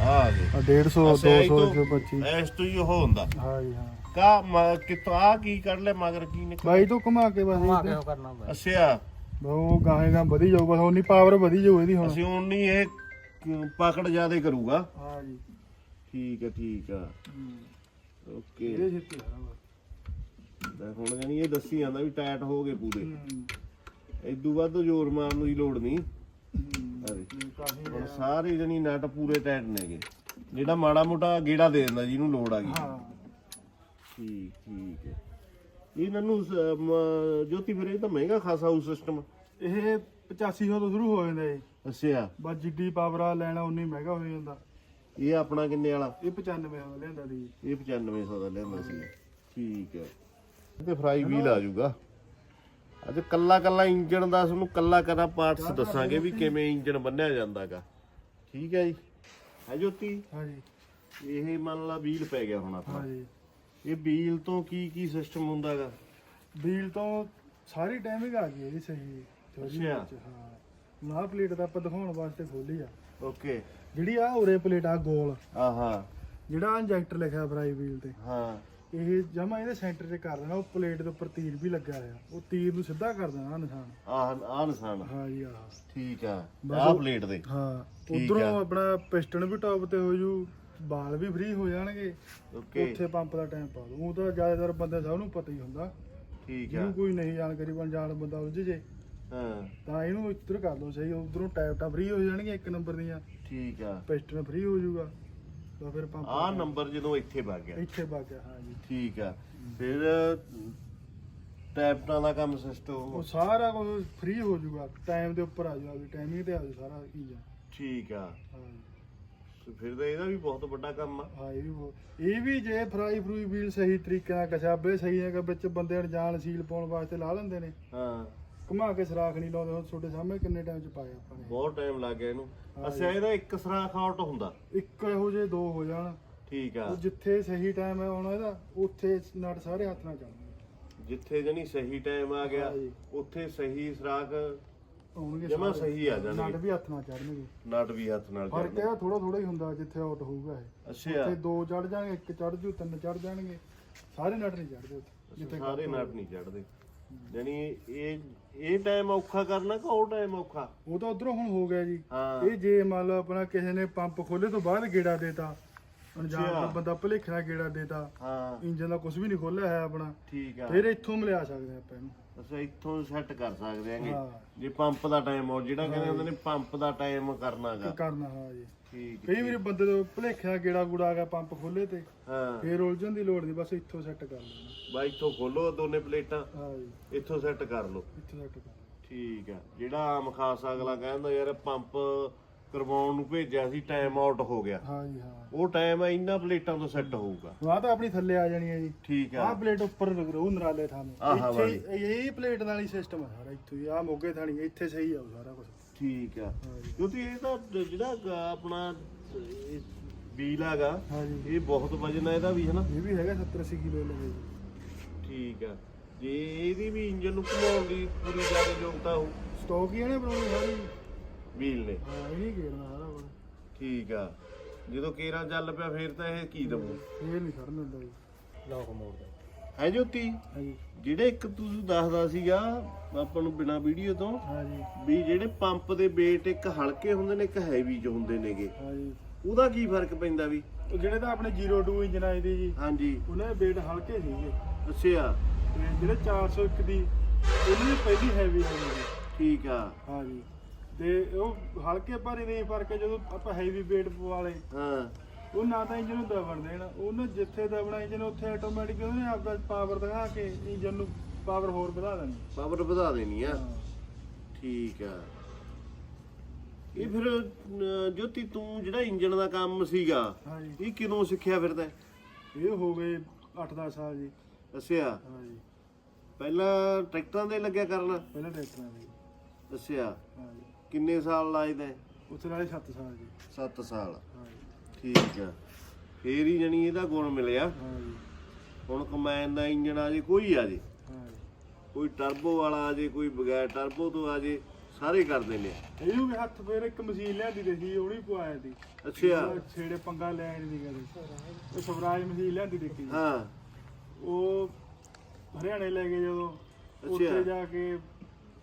ਆ ਗਏ। ਆ 150 ਅੱਛਾ, ਇਹ 200 ਤੋਂ- 125 ਇਸ ਤੋਂ ਹੀ ਉਹ ਹੁੰਦਾ। ਹਾਂ ਜੀ ਹਾਂ। ਕਾ ਕਿਤੋਂ ਆ ਕੀ ਕੱਢ ਲੈ ਮਗਰ ਕੀ ਨਿਕਲ ਬਾਈ ਤੋਂ ਘੁਮਾ ਕੇ ਬਸ ਘੁਮਾ ਕੇ ਉਹ ਕਰਨਾ ਪੈਂਦਾ ਅੱਛਾ। ਉਹ ਗਾਹੇ ਗਾਂ ਵਧੀ ਜਾਊ ਬਸ ਉਨੀ ਪਾਵਰ ਵਧੀ ਜਾਊ ਇਹਦੀ ਹੁਣ। ਅਸੀਂ ਉਨੀ ਇਹ ਕ- ਪਕੜ ਜਿਆਦੇ ਕਰੂਗਾ। ਹਾਂ ਜੀ। ਠੀਕ ਹੈ ਠੀਕ ਆ। ਓਕੇ। ਇਹਦੇ ਸਾਰਾ ਬਸ। ਮੈਂ ਹੁਣ ਜਾਨੀ ਇਹ ਦੱਸੀ ਜਾਂਦਾ ਵੀ ਟਾਈਟ ਹੋ ਗਏ ਪੂਰੇ। ਹੂੰ। ਇਦੋਂ ਵੱਧ ਜ਼ੋਰ ਮਾਰਨ ਦੀ ਲੋੜ ਨਹੀਂ। ਹੂੰ। ਅਰੇ ਕਾਫੀ ਹੁਣ ਸਾਰੇ ਜਣੀ ਨਟ ਪੂਰੇ ਟਾਈਟ ਨੇਗੇ। ਜਿਹੜਾ ਮਾੜਾ ਮੋਟਾ ਗੇੜਾ ਦੇ ਦਿੰਦਾ ਜਿਹਨੂੰ ਲੋੜ ਆ ਗਈ। ਹਾਂ। ਠੀਕ ਠੀਕ ਹੈ। ਇਹ ਮੈਨੂੰ ਸ- ਮ- ਜੋਤੀ ਫਿਰ ਇਹ ਤਾਂ ਮਹਿੰਗਾ ਖਾਸਾ ਉਹ ਸਿਸਟਮ ਇਹ 8500 ਤੋਂ ਸ਼ੁਰੂ ਹੋ ਜਾਂਦਾ ਜੀ। ਅੱਛਾ। ਬਸ ਜਿੱਡੀ ਪਾਵਰ ਆ ਲੈਣਾ ਉਨੀ ਮਹਿੰਗਾ ਹੋ ਜਾਂਦਾ। ਇਹ ਆਪਣਾ ਕਿੰਨੇ ਵਾਲਾ? ਇਹ 95 ਹੋ ਲੈਂਦਾ ਦੀ ਇਹ 9500 ਦਾ ਲੈਂਦਾ ਸੀ। ਠੀਕ ਹੈ। ਤੇ ਫਰਾਈ ਵੀਲ ਆ ਜਾਊਗਾ। ਅੱਜ ਕੱਲਾ ਕੱਲਾ ਇੰਜਨ ਦਾ ਤੁਹਾਨੂੰ ਕੱਲਾ ਕੱਲਾ ਪਾਰਟਸ ਦੱਸਾਂਗੇ ਵੀ ਕਿਵੇਂ ਇੰਜਨ ਬੰਨਿਆ ਜਾਂਦਾਗਾ। ਠੀਕ ਹੈ ਜੀ। ਹੈ ਜੋਤੀ? ਹਾਂ ਜੀ ਇਹ ਮੰਨ ਲਾ ਵੀਲ ਪੈ ਗਿਆ ਹੁਣ ਆਪਣਾ ਹਾਂ ਜੀ ਇਹ ਵੀਲ ਤੋਂ ਕੀ ਕੀ ਸਿਸਟਮ ਹੁੰਦਾਗਾ ਵੀਲ ਤੋਂ ਸਾਰੀ ਟਾਈਮਿੰਗ ਆ ਗਈ ਇਹਦੀ ਸਹੀ। ਚੌਵੀ ਅੱਛਾ। ਵਿੱਚ, ਹਾਂ। ਨਾ ਪਲੇਟ ਦਾ ਆਪਾਂ ਦਿਖਾਉਣ ਵਾਸਤੇ ਖੋਲੀ ਆ। ਓਕੇ ਜਿਹੜੀ ਆ ਉਰੇ ਪਲੇਟ ਆ ਗੋਲ। ਆਹਾ। ਜਿਹੜਾ ਇੰਜੈਕਟਰ ਲਿਖਿਆ ਫਰਾਈ ਵੀਲ ਤੇ। ਹਾਂ। ਇਹ ਜਮਾ ਇਹਦੇ ਸੈਂਟਰ 'ਤੇ ਕਰ ਦੇਣਾ ਉਹ ਪਲੇਟ ਦੇ ਉੱਪਰ ਤੀਰ ਵੀ ਲੱਗਾ ਹੋਇਆ। ਉਹ ਤੀਰ ਨੂੰ ਸਿੱਧਾ ਕਰ ਦੇਣਾ ਆਹ ਨਿਸ਼ਾਨ। ਆਹ ਆਹ ਨਿਸ਼ਾਨ। ਹਾਂ ਜੀ ਆਹ। ਠੀਕ ਆ। ਬਸ ਆਹ ਉਹ- ਪਲੇਟ ਦੇ। ਹਾਂ। ਠੀਕ ਉਧਰੋਂ ਆ। ਆਪਣਾ ਪਿਸਟਨ ਵੀ ਟੌਪ ਤੇ ਹੋ ਜੂ। ਬਾਲ ਵੀ ਫ੍ਰੀ ਹੋ ਜਾਣਗੇ। ਓਕੇ ਉੱਥੇ ਪੰਪ ਦਾ ਟਾਈਮ ਪਾ ਦੂੰ। ਉਹ ਤਾਂ ਜ਼ਿਆਦਾਤਰ ਬੰਦੇ ਸਭ ਨੂੰ ਪਤਾ ਹੀ ਹੁੰਦਾ। ਠੀਕ ਆ। ਜਿਹਨੂੰ ਕੋਈ ਨਹੀਂ ਜਾਣਕਾਰੀ ਬਣ ਜਾਣ ਬੰਦਾ ਉਲਝ ਜੇ। ਹਾਂ। ਤਾਂ ਇਹਨੂੰ ਇੱਧਰ ਕਰ ਲਓ ਸਹੀ। ਉਧਰੋਂ ਟੈਪਟਾ ਫ੍ਰੀ ਹੋ ਜਾਣਗੀਆਂ ਇੱਕ ਨੰਬਰ ਦੀਆਂ। ਠੀਕ ਆ। ਪਿਸਟਨ ਫ੍ਰੀ ਹੋ ਜਾਊਗਾ। ਤਾਂ ਫਿਰ ਪੰਪ ਆਹ ਨੰਬਰ ਜਦੋਂ ਇੱਥੇ ਵਗ ਗਿਆ। ਇੱਥੇ ਵਗ ਗਿਆ ਹਾਂ ਜੀ। ਠੀਕ ਆ। ਫਿਰ ਟੈਪਟਾਂ ਦਾ ਕੰਮ ਉਹ ਸਿਸਟਮ ਸਾਰਾ ਕੁਝ ਫ੍ਰੀ ਹੋ ਜਾਊਗਾ। ਟਾਈਮ ਦੇ ਉੱਪਰ ਆ ਜਾਊਗਾ ਟਾਈਮਿੰਗ ਤੇ ਆ ਜਾਊ ਸਾਰਾ ਚੀਜ਼ ਠੀਕ ਆ। ਹਾਂ। ਫਿਰ ਤਾਂ ਇਹਦਾ ਵੀ ਬਹੁਤ ਵੱਡਾ ਕੰਮ ਆ। ਹਾਂ ਇਹ ਵੀ ਬਹੁਤ- ਇਹ ਵੀ ਜੇ ਫਰਾਈ ਫਰੂਈ ਵੀਲ ਸਹੀ ਤਰੀਕੇ ਨਾਲ ਕਸ਼ਾਬੇ ਸਹੀ ਹੈਗਾ ਵਿੱਚ ਬੰਦੇ ਅਣਜਾਣ ਸੀਲ ਪਾਉਣ ਵਾਸਤੇ ਲਾ ਲੈਂਦੇ ਨੇ। ਹਾਂ। ਘੁਮਾ ਕੇ ਸਰਾਖ ਨਹੀਂ ਲਾਉਂਦੇ ਹੁਣ ਤੁਹਾਡੇ ਸਾਹਮਣੇ ਕਿੰਨੇ ਟਾਈਮ ਚ ਪਾਇਆ ਆਪਾਂ ਨੇ। ਬਹੁਤ ਟਾਈਮ ਲੱਗ ਗਿਆ ਇਹਨੂੰ। ਅੱਛਾ ਇਹਦਾ ਇੱਕ ਸਰਾਖ ਆਊਟ ਹੁੰਦਾ। ਇੱਕ ਇਹੋ ਜਿਹੇ ਦੋ ਹੋ ਜਾਣ। ਠੀਕ ਆ। ਉਹ ਜਿੱਥੇ ਸਹੀ ਟਾਈਮ ਹੈ ਆਉਣਾ ਇਹਦਾ ਉੱਥੇ ਨਟ ਸਾਰੇ ਹੱਥ ਨਾਲ ਚੱਲਣਗੇ ਜਿੱਥੇ ਜਣੀ ਸਹੀ ਟਾਈਮ ਆ ਗਿਆ ਹਾਂ ਜੀ। ਉੱਥੇ ਸਹੀ ਸਰਾਖ ਆਉਣਗੇ ਜਮਾਂ ਸਾਰੇ। ਸਹੀ ਆ ਜਾਣਗੇ। ਨਟ ਵੀ ਹੱਥ ਨਾਲ ਚੜਨਗੇ ਨਟ ਵੀ ਹੱਥ ਨਾਲ ਫ਼ਰਕ ਚੱਲਦਾ ਇਹ ਥੋੜਾ ਥੋੜਾ ਹੀ ਹੁੰਦਾ ਜਿੱਥੇ ਆਊਟ ਹੋਊਗਾ ਇਹ। ਅੱਛਾ। ਉੱਥੇ ਦੋ ਚੜ ਜਾਣਗੇ ਇੱਕ ਚੜ ਜੂ ਤਿੰਨ ਚੜ ਜਾਣਗੇ। ਸਾਰੇ ਨਟ ਨਹੀਂ ਚੜਦੇ ਉੱਥੇ ਜਿੱਥੇ ਸਾਰੇ ਕੱਟ ਨਟ ਨਹੀਂ ਚੜਦੇ ਜਾਨੀ ਇਹ ਇਹ ਟਾਈਮ ਔਖਾ ਕਰਨਾ ਕਿ ਉਹ ਟਾਈਮ ਔਖਾ? ਉਹ ਤਾਂ ਉਧਰੋਂ ਹੁਣ ਹੋ ਗਿਆ ਜੀ। ਹਾਂ। ਇਹ ਜੇ ਮੰਨ ਲਓ ਆਪਣਾ ਕਿਸੇ ਨੇ ਪੰਪ ਖੋਲੇ ਤੋਂ ਬਾਅਦ ਗੇੜਾ ਦੇਤਾ ਅਣਜਾਣ ਅੱਛਾ। ਦਾ ਬੰਦਾ ਭਲੇਖਣਾ ਗੇੜਾ ਦੇਤਾ ਹਾਂ। ਇੰਜਨ ਦਾ ਕੁਝ ਵੀ ਨਹੀਂ ਖੋਲਿਆ ਹੈ ਆਪਣਾ। ਠੀਕ ਆ। ਫਿਰ ਇੱਥੋਂ ਮਿਲਿਆ ਸਕਦੇ ਆਪਾਂ ਇਹਨੂੰ। ਅਸੀਂ ਇੱਥੋਂ ਸੈੱਟ ਕਰ ਸਕਦੇ ਆਂਗੇ ਹਾਂ। ਜੇ ਪੰਪ ਦਾ ਟਾਈਮ ਹੋ ਜਿਹੜਾ ਕਹਿੰਦੇ ਹੁੰਦੇ ਨੇ ਪੰਪ ਦਾ ਟਾਈਮ ਕਰਨਾਗਾ ਕੀ ਕਰਨਾ ਹਾਂ ਜੀ। ਠੀਕ ਕਈ ਵਾਰੀ ਬੰਦੇ ਤੋਂ ਭਲੇਖਿਆ ਗੇੜਾ ਗੂੜਾ ਆ ਗਿਆ ਪੰਪ ਖੋਲੇ ਤੇ ਹਾਂ। ਫਿਰ ਉਲਝਣ ਦੀ ਲੋੜ ਨਹੀਂ ਬਸ ਇੱਥੋਂ ਸੈੱਟ ਕਰ ਲੈਣਾ। ਬਾਈ ਇੱਥੋਂ ਖੋਲੋ ਦੋਨੇ ਪਲੇਟਾਂ। ਹਾਂ ਜੀ। ਇੱਥੋਂ ਸੈੱਟ ਕਰ ਲਓ। ਇੱਥੋਂ ਸੈੱਟ ਕਰ ਠੀਕ ਆ। ਜਿਹੜਾ ਆਮ ਖਾਸ ਅਗਲਾ ਕਹਿੰਦਾ ਯਾਰ ਪੰਪ ਕਰਵਾਉਣ ਨੂੰ ਭੇਜਿਆ ਸੀ ਟਾਈਮ ਆਊਟ ਹੋ ਗਿਆ। ਹਾਂ ਜੀ ਹਾਂ। ਉਹ ਟਾਈਮ ਇਹਨਾਂ ਪਲੇਟਾਂ ਤੋਂ ਸੈੱਟ ਹੋਊਗਾ। ਆਹ ਤਾਂ ਆਪਣੀ ਥੱਲੇ ਆ ਜਾਣੀ ਹੈ ਜੀ। ਠੀਕ ਆ। ਆਹ ਪਲੇਟ ਉੱਪਰ ਰਹੂ ਨਰਾਲੇ ਥਾਂ ਨੂੰ। ਆਹ ਇੱਥੇ ਵਾਲੀ। ਹੀ- ਇਹ ਪਲੇਟ ਨਾਲ ਹੀ ਸਿਸਟਮ ਹੈ ਸਾਰਾ ਇੱਥੋਂ ਆਹ ਮੋਗੇ ਥਾਣੀ ਇੱਥੇ ਸਹੀ ਆਉ ਸਾਰਾ ਕੁਝ ਠੀਕ ਆ। ਕਿਉਂਕਿ ਇਹ ਤਾਂ ਜਿਹੜਾ ਗ- ਆਪਣਾ ਇਹ ਵੀਲ ਹੈਗਾ ਹਾਂ ਜੀ ਇਹ ਬਹੁਤ ਵਜਨ ਹੈ ਇਹਦਾ ਵੀ ਹਨਾ? ਇਹ ਵੀ ਹੈਗਾ 70 80 ਕਿਲੋ ਲਵੇ ਜੀ। ਠੀਕ ਆ। ਜੇ ਇਹਦੀ ਵੀ ਇੰਜਨ ਨੂੰ ਘੁਮਾਉਣ ਦੀ ਪੂਰੀ ਜ਼ਿਆਦਾ ਯੋਗਤਾ ਹੋ ਸਟਾਕ ਹੀ ਇਹਨੇ ਬਣਾਉਣੀ ਸਾਰੀ। ਵੀਲ ਨੇ। ਹਾਂ ਇਹ ਨਹੀਂ ਘੇਰਨਾ ਸਾਰਾ ਕੁਝ। ਠੀਕ ਆ। ਜਦੋਂ ਕੇਰਾ ਚੱਲ ਪਿਆ ਫੇਰ ਤਾਂ ਇਹ ਕੀ ਦਊ? ਇਹ ਨਹੀਂ ਖੜਨ ਦਿੰਦਾ ਜੀ। ਲੌਕ ਮੋੜ ਦਾ। ਹੈ ਜੋਤੀ? ਹਾਂ ਜੀ ਜਿਹੜੇ ਇੱਕ ਤੂੰ ਦੱਸਦਾ ਸੀਗਾ ਆਪਾਂ ਨੂੰ ਬਿਨਾ ਵੀਡੀਓ ਤੋਂ ਹਾਂ ਜੀ ਵੀ ਜਿਹੜੇ ਪੰਪ ਦੇ ਵੇਟ ਇੱਕ ਹਲਕੇ ਹੁੰਦੇ ਨੇ ਇੱਕ ਹੈਵੀ ਚ ਹੁੰਦੇ ਨੇਗੇ। ਹਾਂ ਜੀ ਉਹਦਾ ਕੀ ਫ਼ਰਕ ਪੈਂਦਾ ਵੀ? ਉਹ ਜਿਹੜੇ ਤਾਂ ਆਪਣੇ 02 ਇੰਜਨ ਆਏ ਦੀ ਜੀ ਹਾਂਜੀ। ਉਹਨਾਂ ਦੇ weight ਹਲਕੇ ਸੀਗੇ। ਅੱਛਾ ਤੇ ਜਿਹੜੇ 401 ਦੀ ਉਹਨਾਂ ਪਹਿਲੀ ਹੈਵੀ ਜੀ ਠੀਕ ਆ। ਹਾਂ ਜੀ ਤੇ ਉਹ ਹਲਕੇ ਭਾਰੀ ਨਹੀਂ ਫ਼ਰਕ ਹੈ ਜਦੋਂ ਆਪਾਂ ਹੈਵੀ weight ਪਵਾ ਲਏ ਹਾਂ। ਉਹ ਨਾ ਤਾਂ ਇੰਜਨ ਨੂੰ ਦਬਣ ਦੇਣ ਉਹਨੇ ਜਿੱਥੇ ਦਬਣਾ ਇੰਜਨ ਉੱਥੇ ਆਟੋਮੈਟਿਕ ਉਹਨੇ ਆਪਦਾ ਪਾਵਰ ਦਿਖਾ ਕੇ ਇੰਜਨ ਨੂੰ ਪਾਵਰ ਹੋਰ ਵਧਾ ਦੇਣੀ। ਪਾਵਰ ਵਧਾ ਦੇਣੀ ਆ। ਠੀਕ ਆ। ਇਹ ਫਿਰ ਅਹ, ਜੋਤੀ ਤੂੰ ਜਿਹੜਾ ਇੰਜਨ ਦਾ ਕੰਮ ਸੀਗਾ ਇਹ ਕਿਦੋਂ ਸਿੱਖਿਆ ਫਿਰਦਾ ਇਹ ਹੋ ਗਏ 8-10 ਸਾਲ ਜੀ। ਅੱਛਾ ਹਾਂ ਜੀ ਪਹਿਲਾਂ ਟਰੈਕਟਰਾਂ ਦੇ ਲੱਗਿਆ ਕਰਨਾ? ਪਹਿਲਾਂ ਟਰੈਕਟਰਾਂ ਦੇ ਅੱਛਾ ਹਾਂ ਜੀ ਕਿੰਨੇ ਸਾਲ ਲਾਇਦਾ ਉੱਥੇ ਨਾਲੇ 7 ਸਾਲ ਜੀ। 7 ਸਾਲ। ਹਾਂ ਜੀ ਠੀਕ ਆ। ਫੇਰ ਹੀ ਜਣੀ ਇਹਦਾ ਗੁਣ ਮਿਲਿਆ। ਹਾਂ ਜੀ ਹੁਣ ਕਮੈਨ ਦਾ ਇੰਜਨ ਆ ਜੇ ਕੋਈ ਆ ਜੇ। ਹਾਂ ਜੀ ਕੋਈ ਟਰਬੋ ਵਾਲਾ ਆ ਜੇ ਕੋਈ ਬਗੈਰ ਟਰਬੋ ਤੋਂ ਆ ਜੇ ਸਾਰੇ ਕਰ ਦਿੰਦੇ ਆ। ਇਹਨੂੰ ਵੀ ਹੱਥ ਫੇਰ ਇੱਕ ਮਸ਼ੀਨ ਲਿਆਂਦੀ ਸੀ ਉਹੜੀ ਪਵਾਇਆ ਸੀ। ਅੱਛਾ। ਛੇੜੇ ਪੰਗਾ ਲੈਣ ਦੀ ਕਦੇ ਇਹ ਸਵਰਾਜ ਮਸ਼ੀਨ ਲਿਆਂਦੀ ਦੇਖੀ। ਹਾਂ। ਉਹ ਹਰਿਆਣੇ ਲੈ ਗਏ ਜਦੋਂ। ਉੱਥੇ ਜਾ ਕੇ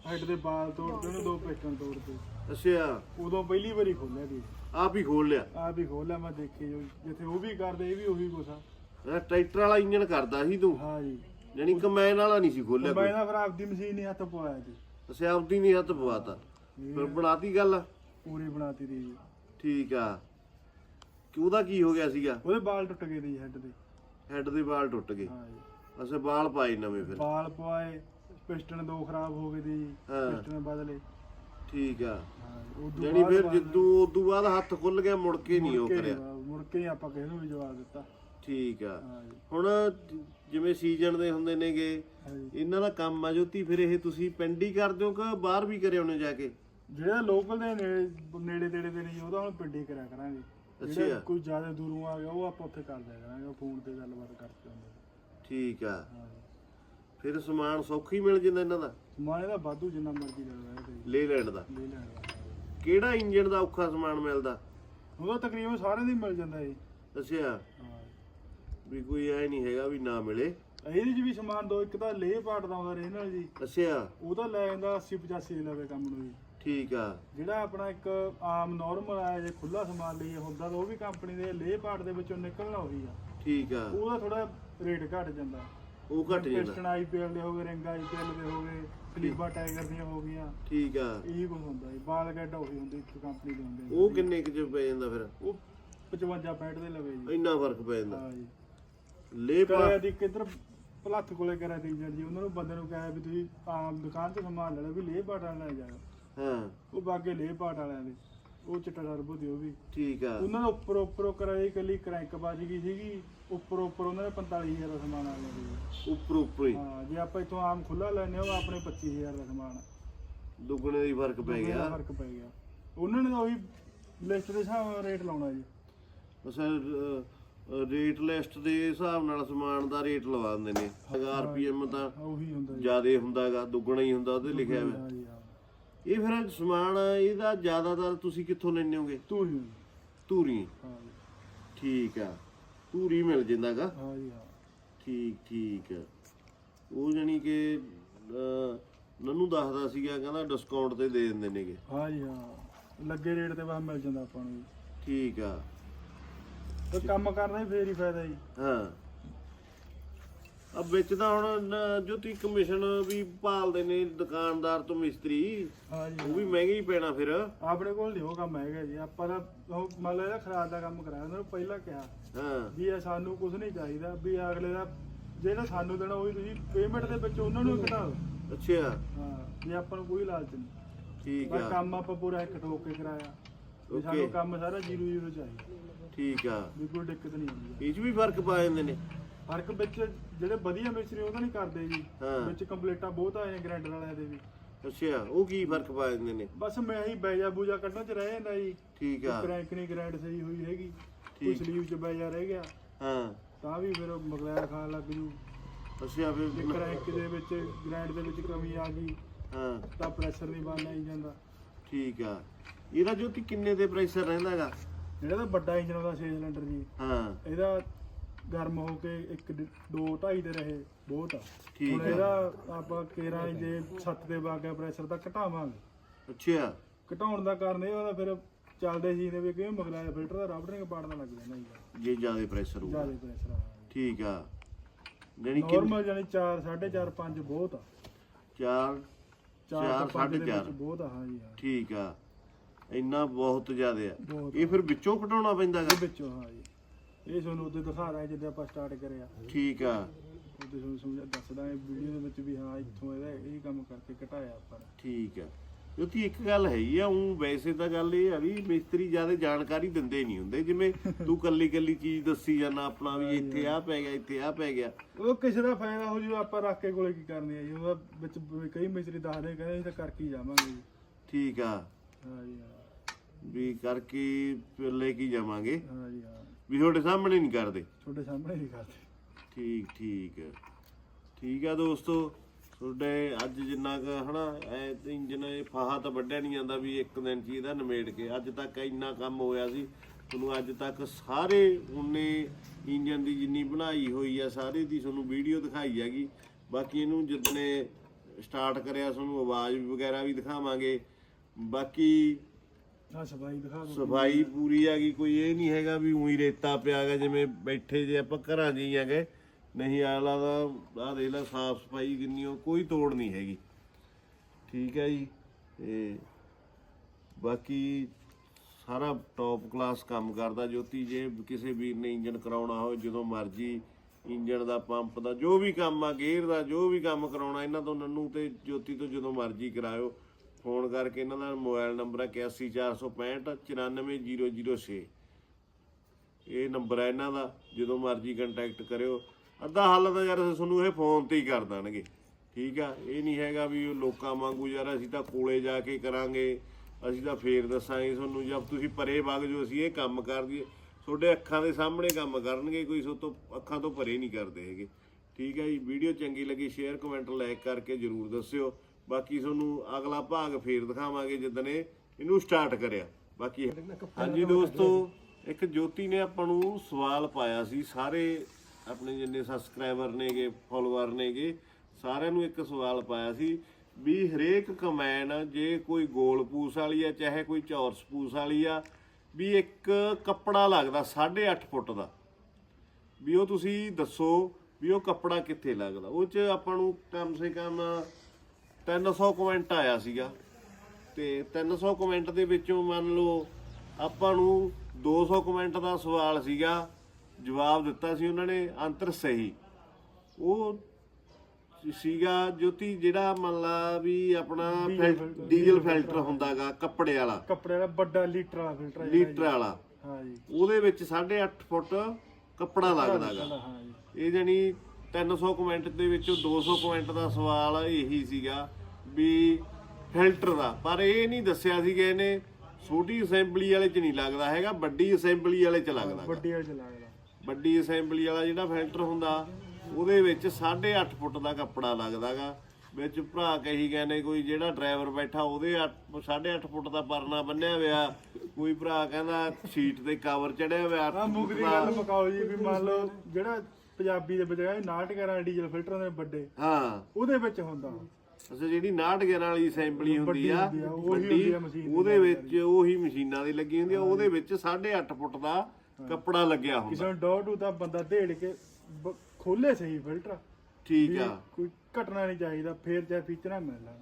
ਹੈਡ ਦੇ ਬਾਲ ਤੋੜਦੇ ਉਹਨੇ ਦੋ ਪਿਸਟਨ ਤੋੜਦੇ ਅੱਛਾ। ਉਦੋਂ ਪਹਿਲੀ ਵਾਰੀ ਖੋਲਿਆ ਸੀ ਆਪ ਹੀ ਖੋਲ ਲਿਆ? ਆਹ ਵੀ ਖੋਲਿਆ ਮੈਂ ਦੇਖੀ ਜੋ ਜਿੱਥੇ ਉਹ ਵੀ ਕਰਦੇ ਇਹ ਵੀ ਉਹੀ ਕੁਛ ਆ। ਇਹ ਟਰੈਕਟਰ ਵਾਲਾ ਇੰਜਨ ਕਰਦਾ ਸੀ ਤੂੰ? ਹਾਂ ਜੀ। ਜਾਣੀ ਕਮੈਨ ਵਾਲਾ ਨਹੀਂ ਸੀ ਖੋਲਿਆ ਮੈਂ ਕੋਈ? ਨਾ ਫਿਰ ਆਪਦੀ ਮਸ਼ੀਨ ਨਹੀਂ ਹੱਥ ਪਵਾਇਆ ਸੀ ਅਸੀਂ ਆਪਦੀ ਨਹੀਂ ਹੱਥ ਪਵਾਤਾ। ਫਿਰ ਬਣਾਤੀ ਗੱਲ? ਪੂਰੀ ਬਣਾਤੀ ਦੀ ਜੀ। ਠੀਕ ਆ। ਕਿ ਉਹਦਾ ਕੀ ਹੋ ਗਿਆ ਸੀਗਾ? ਉਹਦੇ ਬਾਲ ਟੁੱਟ ਗਏ ਦੀ ਹੈਡ ਦੇ। ਹੈੱਡ ਦੇ ਵਾਲ ਟੁੱਟ ਗਏ। ਹਾਂ ਜੀ। ਅਸੀਂ ਵਾਲ ਪਾਏ ਨਵੇਂ ਫਿਰ? ਬਾਲ ਪਵਾਏ ਪਿਸਟਨ ਦੋ ਖਰਾਬ ਹੋ ਗਏ ਦੀ ਹਾਂ। ਪਿਸਟਨ ਬਦਲੇ। ਠੀਕ ਆ। ਹਾਂ ਜੀ, ਉਦੋਂ ਜਾਣੀ ਬਾਅਦ ਫਿਰ ਬਾਅਦ ਜਿੱਦੂ ਉਦੋਂ ਬਾਅਦ ਹੱਥ ਖੁੱਲ ਗਿਆ ਮੁੜ ਕੇ ਨਹੀਂ ਉਹ ਮੁੜ ਕੇ ਕਰਿਆ। ਮੁੜ ਕੇ ਆਪਾਂ ਕਿਸੇ ਨੂੰ ਵੀ ਜਵਾਬ ਦਿੱਤਾ। ਠੀਕ ਆ। ਹਾਂ ਜੀ। ਹੁਣ ਜਿਵੇਂ ਸੀਜ਼ਨ ਦੇ ਹੁੰਦੇ ਨੇਗੇ ਹਾਂ ਜੀ। ਇਹਨਾਂ ਦਾ ਕੰਮ ਆ ਜੋਤੀ ਫਿਰ ਇਹ ਤੁਸੀਂ ਪਿੰਡ ਹੀ ਕਰਦੇ ਹੋ ਕਿ ਬਾਹਰ ਵੀ ਕਰੇ ਉਹਨੇ ਜਾ ਕੇ? ਜਿਹੜਾ ਲੋਕਲ ਦੇ ਨੇੜੇ ਨੇੜੇ ਤੇੜੇ ਦੇ ਨਹੀਂ ਉਹਦਾ ਹੁਣ ਪਿੰਡੀ ਕਰਿਆ ਕਰਾਂਗੇ। ਜਿਹੜਾ ਅੱਛਾ। ਕੋਈ ਜ਼ਿਆਦਾ ਦੂਰੋਂ ਆ ਗਿਆ ਉਹ ਆਪਾਂ ਉੱਥੇ ਕਰ ਦਿਆ ਕਰਾਂਗੇ ਫੋਨ ਤੇ ਗੱਲਬਾਤ ਕਰਕੇ ਹੁੰਦੇ ਠੀਕ ਆ। ਹਾਂ ਜੀ। ਫਿਰ ਸਮਾਨ ਸੌਖਾ ਮਿਲ ਜਾਂਦਾ ਇਹਨਾਂ ਦਾ? ਸਮਾਨ ਦਾ ਵਾਧੂ ਜਿੰਨਾ ਮਰਜ਼ੀ ਲੈ ਲਓ ਲੈ ਦਾ ਲੈ ਲੈਣ ਦਾ? ਕਿਹੜਾ ਇੰਜਨ ਦਾ ਔਖਾ ਸਮਾਨ ਮਿਲਦਾ? ਉਹਦਾ ਤਕਰੀਬਨ ਸਾਰਿਆਂ ਦੀ ਮਿਲ ਜਾਂਦਾ ਜੀ। ਅੱਛਾ। ਹਾਂ। ਵੀ ਕੋਈ ਐ ਨਹੀਂ ਹੈਗਾ ਵੀ ਨਾ ਮਿਲੇ। ਇਹਦੇ 'ਚ ਵੀ ਸਮਾਨ ਦੋ ਇੱਕ ਤਾਂ ਲੇ ਪਾਟ ਦਾ ਆਉਂਦਾ ਰੇ ਨਾਲ ਜੀ। ਅੱਛਾ। ਉਹ ਤਾਂ ਲੈ ਜਾਂਦਾ 80 85 ਲਵੇ ਕੰਮ ਨੂੰ ਜੀ। ਠੀਕ ਆ। ਜਿਹੜਾ ਆਪਣਾ ਇੱਕ ਆਮ ਨਾਰਮਲ ਆ ਜੇ ਖੁੱਲਾ ਸਮਾਨ ਲਈਏ ਹੁੰਦਾ ਤਾਂ ਉਹ ਵੀ ਕੰਪਨੀ ਦੇ ਲੇ ਪਾਟ ਦੇ ਵਿੱਚੋਂ ਨਿਕਲਣਾ ਉਹੀ ਆ। ਠੀਕ ਆ। ਉਹਦਾ ਥੋੜਾ ਰੇਟ ਘਟ ਜਾਂਦਾ। ਉਹ ਘਟ ਜਾਂਦਾ। ਪਿਸਟਨ ਆਈਪੀਐਲ ਦੇ ਹੋ ਗਏ ਰਿੰਗ ਆਈਪੀਐਲ ਦੇ ਹੋ ਗਏ ਫਲੀਪਾ ਟਾਈਗਰ ਦੀਆਂ ਹੋ ਗਈਆਂ। ਠੀਕ ਆ। ਇਹੀ ਕੁਝ ਹੁੰਦਾ ਜੀ ਬਾਲ ਗੱਡ ਉਹੀ ਹੁੰਦੇ ਇੱਕ ਕੰਪਨੀ ਦੇ ਹੁੰਦੇ। ਉਹ ਕਿੰਨੇ ਕੁ ਚ ਪੈ ਜਾਂਦਾ ਫਿਰ? ਉਹ 55 65 ਦੇ ਲਵੇ ਜੀ। ਇੰਨਾ ਫ਼ਰਕ ਪੈ ਜਾਂਦਾ। ਹਾਂ ਜੀ। ਲੇ ਪਾ ਕਰਿਆ ਦੀ ਕਿੱਧਰ ਭਲੱਥ ਕੋਲੇ ਕਰਿਆ ਦੀ ਜੀ ਉਹਨਾਂ ਨੂੰ ਬੰਦੇ ਨੂੰ ਕਿਹਾ ਵੀ ਤੁਸੀਂ ਆਮ ਦੁਕਾਨ ਤੇ ਸਮਾਨ ਲੈ ਲਓ ਵੀ ਲੇ ਪਾਟ ਵਾਲਾ ਲੈ ਜਾਓ। ਹਾਂ। ਉਹ ਬਾਗੇ ਲੇ ਪਾਟ ਵਾਲਿਆਂ ਦੇ। ਉਹ ਚਿੱਟਾ ਟਰਬੋ ਦੀ ਉਹ ਵੀ। ਠੀਕ ਆ। ਉਹਨਾਂ ਦਾ ਉੱਪਰ ਉੱਪਰੋਂ ਕਰਾਈ ਇਕੱਲੀ ਕ੍ਰੈਂਕ ਵੱਜ ਗਈ ਸੀਗੀ ਉੱਪਰ ਉੱਪਰ ਉਹਨਾਂ ਨੇ 45000 ਦਾ ਸਮਾਨ ਆ ਗਿਆ ਸੀ ਉੱਪਰ ਉੱਪਰ ਹੀ। ਹਾਂ ਜੇ ਆਪਾਂ ਇਥੋਂ ਆਮ ਖੁੱਲਾ ਲੈਨੇ ਉਹ ਆਪਣੇ 25000 ਦਾ ਸਮਾਨ। ਦੁੱਗਣੇ ਦੀ ਫ਼ਰਕ ਪੈ ਗਿਆ। ਫ਼ਰਕ ਪੈ ਗਿਆ। ਉਹਨਾਂ ਨੇ ਤਾਂ ਉਹੀ ਲਿਸਟ ਦੇ ਹਿਸਾਬ ਨਾਲ ਰੇਟ ਲਾਉਣਾ ਜੀ। ਅਸਲ ਰੇਟ ਲਿਸਟ ਦੇ ਹਿਸਾਬ ਨਾਲ ਸਮਾਨ ਦਾ ਰੇਟ ਲਵਾ ਦਿੰਦੇ ਨੇ। 1000 ਰੁਪਏ ਤਾਂ ਉਹੀ ਹੁੰਦਾ ਜਿਆਦੇ ਹੁੰਦਾਗਾ ਦੁੱਗਣਾ ਹੀ ਹੁੰਦਾ ਉਹਦੇ ਲਿਖਿਆ ਹੋਇਆ। ਇਹ ਫਿਰ ਸਮਾਨ ਇਹਦਾ ਜ਼ਿਆਦਾਤਰ ਤੁਸੀਂ ਕਿੱਥੋਂ ਲੈਂਦੇ ਹੋਗੇ? ਹੀ ਧੂਰੀ। ਹਾਂ ਜੀ ਠੀਕ ਆ। ਧੂਰੀ ਮਿਲ ਜਾਂਦਾਗਾ? ਹਾਂ ਜੀ ਹਾਂ। ਠੀਕ ਠੀਕ ਉਹ ਜਾਨੀ ਕਿ ਅਹ, ਨਨੂੰ ਦੱਸਦਾ ਸੀਗਾ ਕਹਿੰਦਾ ਡਿਸਕਾਊਂਟ ਤੇ ਦੇ ਦਿੰਦੇ ਨੇਗੇ। ਹਾਂ ਜੀ ਹਾਂ। ਲੱਗੇ ਰੇਟ ਤੇ ਬਾਅਦ ਮਿਲ ਜਾਂਦਾ ਆਪਾਂ ਨੂੰ ਜੀ ਠੀਕ ਆ। ਤੇ ਕੰਮ ਕਰਨਾ ਹੀ ਫੇਰ ਹੀ ਫਾਇਦਾ ਜੀ। ਹਾਂ। ਅਬ ਵਿੱਚ ਤਾਂ ਹੁਣ ਨ- ਜੋ ਤੀ ਕਮਿਸ਼ਨ ਵੀ ਭਾਲਦੇ ਨੇ ਦੁਕਾਨਦਾਰ ਤੋਂ ਮਿਸਤਰੀ। ਉਹ ਵੀ ਮਹਿੰਗਾ ਹੀ ਪੈਣਾ ਫਿਰ। ਆਪਣੇ ਕੋਲ ਨਹੀਂ ਉਹ ਕੰਮ ਹੈਗਾ ਜੀ। ਆਪਾਂ ਤਾਂ ਉਹ ਮੰਨ ਲਓ ਇਹਦਾ ਖਰਾਦ ਦਾ ਕੰਮ ਕਰਾਇਆ ਉਹਨਾਂ ਨੂੰ ਪਹਿਲਾਂ ਕਿਹਾ ਹਾਂ। ਵੀ ਇਹ ਸਾਨੂੰ ਕੁਝ ਨਹੀਂ ਚਾਹੀਦਾ ਵੀ ਅਗਲੇ ਦਾ ਜਿਹੜਾ ਸਾਨੂੰ ਦੇਣਾ ਉਹੀ ਤੁਸੀਂ ਪੇਮੈਂਟ ਦੇ ਵਿੱਚ ਉਹਨਾਂ ਨੂੰ ਘਟਾ ਦਿਓ। ਅੱਛਾ। ਹਾਂ ਵੀ ਆਪਾਂ ਨੂੰ ਕੋਈ ਲਾਲਚ ਨਹੀਂ ਠੀਕ ਆ। ਕੰਮ ਆਪਾਂ ਪੂਰਾ ਇੱਕ ਠੋਕ ਕੇ ਕਰਾਇਆ। ਵੀ Okay. ਸਾਨੂੰ ਕੰਮ ਸਾਰਾ ਜ਼ੀਰੋ ਜ਼ੀਰੋ ਚਾਹੀਦਾ। ਠੀਕ ਆ। ਵੀ ਕੋਈ ਦਿੱਕਤ ਨਹੀਂ ਆਉਂਦੀ। ਇਹ 'ਚ ਵੀ ਫ਼ਰਕ ਪਾ ਜਾਂਦੇ ਨੇ। ਫ਼ਰਕ ਵਿੱਚ ਜਿਹੜੇ ਵਧੀਆ ਮਿਸਤਰੀ ਉਹ ਤਾਂ ਨਹੀਂ ਕਰਦੇ ਜੀ। ਹਾਂ। ਵਿੱਚ ਕੰਪਲੀਟਾਂ ਬਹੁਤ ਆਏ ਗ੍ਰੈਂਡਰ ਵਾਲਿਆਂ ਦੇ ਵੀ। ਅੱਛਾ ਉਹ ਕੀ ਫ਼ਰਕ ਪਾ ਜਾਂਦੇ ਨੇ? ਬਸ ਮੈਂ ਹੀ ਬੈਜਾ ਬੂਜਾ ਕੱਢਣ ਚ ਰਹਿ ਜਾਂਦਾ ਜੀ। ਠੀਕ ਆ। ਕ੍ਰੈਂਕ ਨਹੀਂ ਗ੍ਰੈਂਡ ਸਹੀ ਹੋਈ ਹੈਗੀ। ਕੋਈ ਠੀਕ। ਸਲੀਵ ਚ ਬੈਜਾ ਰਹਿ ਗਿਆ। ਹਾਂ। ਤਾਂ ਵੀ ਫਿਰ ਮਗਲੈਰ ਖਾਣ ਲੱਗ ਜੂ ਅੱਛਾ ਜੇ ਫਿਰ ਕ੍ਰੈਂਕ ਦੇ ਵਿੱਚ ਗ੍ਰੈਂਡ ਦੇ ਵਿੱਚ ਕਮੀ ਆ ਗਈ ਹਾਂ। ਤਾਂ ਪ੍ਰੈਸ਼ਰ ਨਹੀਂ ਬਣਨਾ ਹੀ ਜਾਂਦਾ। ਠੀਕ ਆ। ਇਹਦਾ ਜੋਤੀ ਕਿੰਨੇ ਦੇ ਪ੍ਰੈਸ਼ਰ ਰਹਿੰਦਾਗਾ? ਜਿਹੜਾ ਤਾਂ ਵੱਡਾ ਇੰਜਨ ਉਹਦਾ 6 ਸਿਲੰਡਰ ਜੀ। ਹਾਂ। ਇਹਦਾ ਗਰਮ ਹੋ ਕੇ 1 2 2.5 ਦੇ ਰਹੇ ਬਹੁਤ। ਆ ਠੀਕ ਹੁਣ ਆ। ਇਹਦਾ ਆਪਾਂ ਕੇਰਾਂ ਜੇ 7 ਦੇ ਵਗ ਗਿਆ ਪ੍ਰੈਸ਼ਰ ਤਾਂ ਘਟਾਵਾਂਗੇ। ਅੱਛਾ। ਘਟਾਉਣ ਦਾ ਕਾਰਨ ਇਹ ਉਹਦਾ ਫਿਰ ਚੱਲਦੇ ਸੀ ਨੇ ਵੀ ਕਿਵੇਂ ਮਗਲਾਇਆ ਫਿਲਟਰ ਦਾ ਰਬੜਿੰਗ ਪਾੜਨਾ ਲੱਗ ਜਾਂਦਾ ਜੀ ਜੇ ਜ਼ਿਆਦਾ ਪ੍ਰੈਸ਼ਰ ਹੋਊਗਾ। ਜ਼ਿਆਦਾ ਪ੍ਰੈਸ਼ਰ ਆ। ਠੀਕ ਆ। ਜਾਨੀ ਕਿ ਨਾਰਮਲ ਜਾਨੀ 4 4.5 5 ਬਹੁਤ ਆ। 4 4 ਚਾਰ, ਤੋਂ 5 ਦੇ ਸਾਢੇ ਚਾਰ। ਵਿੱਚ ਬਹੁਤ ਆ ਹਾਂ ਜੀ ਹਾਂ। ਠੀਕ ਆ। ਇੰਨਾ ਬਹੁਤ ਜ਼ਿਆਦਾ ਆ। ਬਹੁਤ ਇਹ ਫਿਰ ਵਿੱਚੋਂ ਘਟਾਉਣਾ ਪੈਂਦਾਗਾ ਇਹ ਵਿੱਚੋਂ ਹਾਂ ਜੀ ਇਹ ਤੁਹਾਨੂੰ ਉੱਤੇ ਦਿਖਾ ਰਿਹਾ ਜਿੱਦਾਂ ਆਪਾਂ ਸਟਾਰਟ ਕਰਿਆ। ਠੀਕ ਆ। ਉਹ ਤੁਹਾਨੂੰ ਸਮਝ ਦੱਸਦਾ ਇਹ ਵੀਡੀਓ ਦੇ ਵਿੱਚ ਵੀ ਹਾਂ ਇੱਥੋਂ ਇਹਦਾ ਇਹ ਕੰਮ ਕਰਕੇ ਘਟਾਇਆ ਆਪਾਂ ਨੇ। ਠੀਕ ਆ। ਕਿਉਂਕਿ ਇੱਕ ਗੱਲ ਹੈਗੀ ਆ ਉਹ ਵੈਸੇ ਤਾਂ ਗੱਲ ਇਹ ਆ ਵੀ ਮਿਸਤਰੀ ਜ਼ਿਆਦਾ ਜਾਣਕਾਰੀ ਦਿੰਦੇ ਨਹੀਂ ਹੁੰਦੇ। ਜਿਵੇਂ ਤੂੰ ਕੱਲੀ ਕੱਲੀ ਚੀਜ਼ ਦੱਸੀ ਜਾਂਦਾ ਆਪਣਾ ਵੀ ਇੱਥੇ ਆ ਪੈ ਗਿਆ ਇੱਥੇ ਆ ਪੈ ਗਿਆ। ਉਹ ਕਿਸੇ ਦਾ ਫਾਇਦਾ ਹੋ ਜੂ ਆਪਾਂ ਰੱਖ ਕੇ ਕੋਲੇ ਕੀ ਕਰਨੀ ਆ ਜੀ? ਉਹਦਾ ਵਿੱਚ ਕਈ ਮਿਸਤਰੀ ਦੱਸਦੇ ਕਹਿੰਦੇ ਅਸੀਂ ਤਾਂ ਕਰਕੇ ਹੀ ਜਾਵਾਂਗੇ ਜੀ। ਠੀਕ ਆ। ਹਾਂ ਜੀ ਹਾਂ। ਵੀ ਕਰਕੇ ਫਿਰ ਲੈ ਕੇ ਜਾਵਾਂਗੇ। ਹਾਂ ਜੀ ਹਾਂ। ਵੀ ਤੁਹਾਡੇ ਸਾਹਮਣੇ ਨਹੀਂ ਕਰਦੇ? ਤੁਹਾਡੇ ਸਾਹਮਣੇ ਹੀ ਕਰਦੇ। ਠੀਕ ਠੀਕ ਠੀਕ ਆ ਦੋਸਤੋ ਤੁਹਾਡੇ ਅੱਜ ਜਿੰਨਾ ਕੁ ਹਨਾ ਐ ਇੰਜਨ ਇਹ ਫਾਹਾ ਤਾਂ ਵੱਢਿਆ ਨਹੀਂ ਜਾਂਦਾ ਵੀ ਇੱਕ ਦਿਨ ਚ ਇਹਦਾ ਨਿਮੇੜ ਕੇ। ਅੱਜ ਤੱਕ ਇੰਨਾ ਕੰਮ ਹੋਇਆ ਸੀ ਤੁਹਾਨੂੰ ਅੱਜ ਤੱਕ ਸਾਰੇ ਉਨੇ ਇੰਜਨ ਦੀ ਜਿੰਨੀ ਬਣਾਈ ਹੋਈ ਆ ਸਾਰੇ ਦੀ ਤੁਹਾਨੂੰ ਵੀਡੀਓ ਦਿਖਾਈ ਹੈਗੀ। ਬਾਕੀ ਇਹਨੂੰ ਜਿੱਦਨੇ ਸਟਾਰਟ ਕਰਿਆ ਤੁਹਾਨੂੰ ਆਵਾਜ਼ ਵਗੈਰਾ ਵੀ ਦਿਖਾਵਾਂਗੇ। ਬਾਕੀ ਆ ਸਫ਼ਾਈ ਦਿਖਾ ਦਿਓ। ਸਫ਼ਾਈ ਪੂਰੀ ਆ ਗਈ, ਕੋਈ ਇਹ ਨਹੀਂ ਹੈਗਾ ਵੀ ਉਹੀ ਰੇਤਾ ਪਿਆ ਗਾ ਜਿਵੇਂ ਬੈਠੇ ਜੇ ਆਪਾਂ ਘਰਾਂ 'ਚ ਹੀ ਆਗੇ ਨਹੀਂ ਆਲਾ ਦਾ ਆ ਦੇਖ ਲੈ, ਸਾਫ਼ ਸਫ਼ਾਈ ਕਿੰਨੀ ਉਹ, ਕੋਈ ਤੋੜ ਨਹੀਂ ਹੈਗੀ। ਠੀਕ ਹੈ ਜੀ, ਤੇ ਬਾਕੀ ਸਾਰਾ ਟੌਪ ਕਲਾਸ ਕੰਮ ਕਰਦਾ, ਜੋਤੀ ਜੇ ਕਿਸੇ ਵੀਰ ਨੇ ਇੰਜਨ ਕਰਾਉਣਾ ਹੋਵੇ, ਜਦੋਂ ਮਰਜ਼ੀ ਇੰਜਨ ਦਾ ਪੰਪ ਦਾ, ਜੋ ਵੀ ਕੰਮ ਆ, ਗੇਅਰ ਦਾ ਜੋ ਵੀ ਕੰਮ ਕਰਾਉਣਾ, ਇਹਨਾਂ ਤੋਂ ਨੰਨੂ ਤੇ ਜੋਤੀ ਤੋਂ ਜਦੋਂ ਮਰਜ਼ੀ ਕਰਾਇਓ। ਫੋਨ ਕਰਕੇ ਇਹਨਾਂ ਦਾ ਮੋਬਾਈਲ ਨੰਬਰ ਹੈ 814659 94006 ਇਹ ਨੰਬਰ ਹੈ ਇਹਨਾਂ ਦਾ, ਜਦੋਂ ਮਰਜ਼ੀ ਕੰਟੈਕਟ ਕਰਿਓ। ਅੱਧਾ ਹੱਲ ਤਾਂ ਯਾਰ ਤੁਹਾਨੂੰ ਇਹ ਫੋਨ ਤੇ ਹੀ ਕਰ ਦੇਣਗੇ। ਠੀਕ ਆ, ਇਹ ਨਹੀਂ ਹੈਗਾ ਵੀ ਲੋਕਾਂ ਵਾਂਗੂ ਯਾਰ ਅਸੀਂ ਤਾਂ ਕੋਲੇ ਜਾ ਕੇ ਕਰਾਂਗੇ, ਅਸੀਂ ਤਾਂ ਫੇਰ ਦੱਸਾਂਗੇ ਤੁਹਾਨੂੰ ਜਦ ਤੁਸੀਂ ਪਰੇ ਵਗ ਜੋ ਅਸੀਂ ਇਹ ਕੰਮ ਕਰ ਦਈਏ। ਤੁਹਾਡੇ ਅੱਖਾਂ ਦੇ ਸਾਹਮਣੇ ਕੰਮ ਕਰਨਗੇ ਕੋਈ, ਸੋ ਤੋਂ ਅੱਖਾਂ ਤੋਂ ਪਰੇ ਨਹੀਂ ਕਰਦੇ ਹੈਗੇ। ਠੀਕ ਹੈ ਜੀ, ਵੀਡੀਓ ਚੰਗੀ ਲੱਗੀ ਸ਼ੇਅਰ ਕਮੈਂਟ ਲਾਈਕ ਕਰਕੇ ਜਰੂਰ ਦੱਸਿਓ। ਬਾਕੀ ਤੁਹਾਨੂੰ ਅਗਲਾ ਭਾਗ ਫੇਰ ਦਿਖਾਵਾਂਗੇ ਜਿੱਦਣੇ ਇਹਨੂੰ ਸਟਾਰਟ ਕਰਿਆ। ਬਾਕੀ ਹਾਂਜੀ ਦੋਸਤੋ, ਇੱਕ ਜੋਤੀ ਨੇ ਆਪਾਂ ਨੂੰ ਸਵਾਲ ਪਾਇਆ ਸੀ। ਸਾਰੇ ਆਪਣੇ ਜਿੰਨੇ ਸਬਸਕ੍ਰਾਈਬਰ ਨੇਗੇ ਫੋਲੋਅਰ ਨੇਗੇ, ਸਾਰਿਆਂ ਨੂੰ ਇੱਕ ਸਵਾਲ ਪਾਇਆ ਸੀ ਵੀ ਹਰੇਕ ਕਮੈਨ ਜੇ ਕੋਈ ਗੋਲ ਪੂਸ ਵਾਲੀ ਆ, ਚਾਹੇ ਕੋਈ ਚੌਰਸ ਪੂਸ ਵਾਲੀ ਆ, ਵੀ ਇੱਕ ਕੱਪੜਾ ਲੱਗਦਾ 8.5 ਫੁੱਟ ਦਾ, ਵੀ ਉਹ ਤੁਸੀਂ ਦੱਸੋ ਵੀ ਉਹ ਕੱਪੜਾ ਕਿੱਥੇ ਲੱਗਦਾ? ਉਹ ਚ ਆਪਾਂ ਨੂੰ ਕਮ ਸੇ ਕਮ 300 ਕਮੈਂਟ ਆਇਆ ਸੀਗਾ। ਤੇ 300 ਕਮੈਂਟ ਦੇ ਵਿੱਚੋਂ ਮੰਨ ਲਓ ਆਪਾਂ ਨੂੰ 200 ਕਮੈਂਟ ਦਾ ਸਵਾਲ ਸੀਗਾ। ਜਵਾਬ ਦਿੱਤਾ ਸੀ ਉਹਨਾਂ ਨੇ ਅੰਤਰ ਸਹੀ। ਉਹ ਸੀਗਾ ਜੋਤੀ ਜਿਹੜਾ ਮੰਨ ਲਾ ਵੀ ਆਪਣਾ ਡੀਜ਼ਲ ਫਿਲਟਰ ਹੁੰਦਾਗਾ ਕੱਪੜੇ ਵਾਲਾ। ਕੱਪੜੇ ਦਾ ਵੱਡਾ ਲੀਟਰ ਵਾਲਾ ਫਿਲਟਰ ਹੈ ਲੀਟਰ ਵਾਲਾ। ਹਾਂ ਜੀ। ਉਹਦੇ ਵਿੱਚ 8.5 ਫੁੱਟ ਕੱਪੜਾ ਲੱਗਦਾਗਾ। ਇਹ ਜਣੀ 300 ਕਮੈਂਟ ਦੇ ਵਿੱਚੋਂ 200 ਕਮੈਂਟ ਦਾ ਸਵਾਲ ਇਹੀ ਸੀਗਾ। ਵੀ ਫਿਲਟਰ ਦਾ। ਪਰ ਇਹ ਨਹੀਂ ਦੱਸਿਆ ਸੀ ਕਿ ਇਹਨੇ ਛੋਟੀ ਅਸੈਂਬਲੀ ਵਾਲੇ ਚ ਨਹੀਂ ਲੱਗਦਾ ਹੈਗਾ ਵੱਡੀ ਅਸੈਂਬਲੀ ਵਾਲੇ ਚ ਲੱਗਦਾ। ਵੱਡੀ ਵਾਲਾ ਚ ਲੱਗਦਾ। ਵੱਡੀ ਅਸੈਂਬਲੀ ਵਾਲਾ ਜਿਹੜਾ ਫਿਲਟਰ ਹੁੰਦਾ ਉਹਦੇ ਵਿੱਚ 8.5 ਫੁੱਟ ਦਾ ਕੱਪੜਾ ਲੱਗਦਾਗਾ ਵਿੱਚ ਭਰਾ ਕਹੀ ਗਏ ਨੇ ਕੋਈ ਜਿਹੜਾ ਡਰਾਈਵਰ ਬੈਠਾ ਉਹਦੇ 8.5 ਫੁੱਟ ਦਾ ਪਰਨਾ ਬੰਨਿਆ ਹੋਇਆ। ਕੋਈ ਭਰਾ ਕਹਿੰਦਾ ਸੀਟ ਤੇ ਕਵਰ ਚੜਿਆ ਹੋਇਆ। ਆ ਦੀ ਗੱਲ ਮੁਕਾਓ ਜੀ ਵੀ ਮੰਨ ਲਓ ਜਿਹੜਾ ਪੰਜਾਬੀ ਦੇ ਵਿੱਚ ਹੈ 911 ਡੀਜ਼ਲ ਫਿਲਟਰ ਦੇ ਵੱਡੇ ਹਾਂ। ਉਹਦੇ ਵਿੱਚ ਹੁੰਦਾ। ਅੱਛਾ ਜਿਹੜੀ 69 ਵਾਲੀ ਅਸੈਂਬਲੀ ਹੁੰਦੀ ਆ ਹੁੰਦੀ ਆ, ਉਹੀ ਵੱਡੀ, ਹੁੰਦੀ ਆ ਮਸ਼ੀਨ ਦੀ ਉਹਦੇ ਵਿੱਚ ਉਹੀ ਮਸ਼ੀਨਾਂ ਦੀ ਲੱਗੀ ਹੁੰਦੀ ਆ ਉਹਦੇ ਵਿੱਚ 8.5 ਫੁੱਟ ਦਾ ਕੱਪੜਾ ਲੱਗਿਆ ਹੁੰਦਾ। ਕਿਸੇ ਨੂੰ ਡੋਰ ਟੂ ਤਾਂ ਬੰਦਾ ਢੇੜ ਕੇ ਬ- ਖੋਲੇ ਸਹੀ ਫਿਲਟਰ। ਠੀਕ ਆ। ਕੋਈ ਘਟਣਾ ਨਹੀਂ ਚਾਹੀਦਾ ਫੇਰ ਚਾਹੇ ਫੀਚਰਾਂ ਮਿਲ ਲੈਣ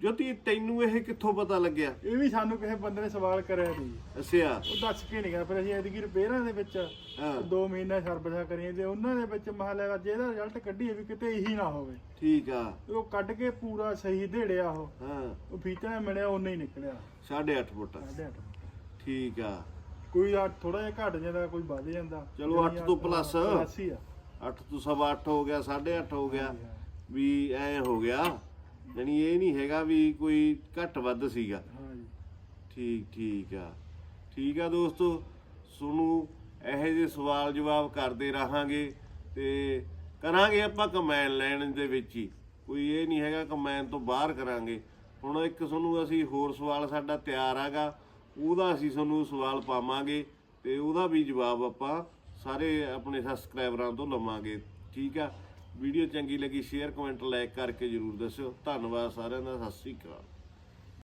ਜੋਤੀ ਤੈਨੂੰ ਇਹ ਕਿੱਥੋਂ ਪਤਾ ਲੱਗਿਆ? ਇਹ ਵੀ ਸਾਨੂੰ ਕਿਸੇ ਬੰਦੇ ਨੇ ਸਵਾਲ ਕਰਿਆ ਸੀ। ਅੱਛਾ। ਉਹ ਦੱਸ ਕੇ ਨਹੀਂ ਗਿਆ ਫਿਰ ਅਸੀਂ ਐਤਕੀ ਰਿਪੇਅਰਾਂ ਦੇ ਵਿੱਚ ਹਾਂ। 2 ਮਹੀਨੇ ਸਰਵਿਸਾਂ ਕਰੀਆਂ ਤੇ ਉਹਨਾਂ ਦੇ ਵਿੱਚ ਮਹਲੇ ਦਾ ਇਹਦਾ ਰਿਜ਼ਲਟ ਕੱਢੀਏ ਵੀ ਕਿਤੇ ਇਹੀ ਨਾ ਹੋਵੇ। ਠੀਕ ਆ। ਉਹ ਕੱਢ ਕੇ ਪੂਰਾ ਸਹੀ ਢੇੜਿਆ ਉਹ। ਹਾਂ। ਉਹ ਫੀਚਰਾਂ ਮਿਲਿਆ ਉਨਾ ਹੀ ਨਿਕਲਿਆ। 8.5 ਫੁੱਟ। ਸਾਢੇ ਅੱਠ। ਠੀਕ ਆ। ਕੋਈ ਆ ਥੋੜਾ ਜਿਹਾ ਘਟ ਜਾਂਦਾ ਕੋਈ ਵੱਧ ਜਾਂਦਾ। ਚਲੋ ਅੱਠ ਤੋਂ plus। plus ਹੀ ਆ। 8 ਤੋਂ ਸਵਾ 8 ਹੋ ਗਿਆ 8.5 ਹੋ ਗਿਆ। ਵੀ ਐ ਹੋ ਗਿਆ। ਯਾਨੀ ਇਹ ਨਹੀਂ ਹੈਗਾ ਵੀ ਕੋਈ ਘੱਟ ਵੱਧ ਸੀਗਾ। ਹਾਂ ਜੀ ਠੀਕ ਠੀਕ ਆ। ਠੀਕ ਆ ਦੋਸਤੋ ਤੁਹਾਨੂੰ ਇਹੋ ਜਿਹੇ ਸਵਾਲ ਜਵਾਬ ਕਰਦੇ ਰਹਾਂਗੇ ਤੇ ਕਰਾਂਗੇ ਆਪਾਂ ਕਮੈਨ ਲੈਣ ਦੇ ਵਿੱਚ ਹੀ। ਕੋਈ ਇਹ ਨਹੀਂ ਹੈਗਾ ਕਮੈਨ ਤੋਂ ਬਾਹਰ ਕਰਾਂਗੇ। ਹੁਣ ਇੱਕ ਤੁਹਾਨੂੰ ਅਸੀਂ ਹੋਰ ਸਵਾਲ ਸਾਡਾ ਤਿਆਰ ਆਗਾ ਉਹਦਾ ਅਸੀਂ ਤੁਹਾਨੂੰ ਸਵਾਲ ਪਾਵਾਂਗੇ ਤੇ ਉਹਦਾ ਵੀ ਜਵਾਬ ਆਪਾਂ ਸਾਰੇ ਆਪਣੇ ਸਬਸਕ੍ਰਾਈਬਰਾਂ ਤੋਂ ਲਵਾਂਗੇ। ਠੀਕ ਆ? ਵੀਡੀਓ ਚੰਗੀ ਲੱਗੀ ਸ਼ੇਅਰ ਕਮੈਂਟ ਲਾਈਕ ਕਰਕੇ ਜਰੂਰ ਦੱਸਿਓ। ਧੰਨਵਾਦ ਸਾਰਿਆਂ ਦਾ, ਸਤਿ ਸ੍ਰੀ ਅਕਾਲ।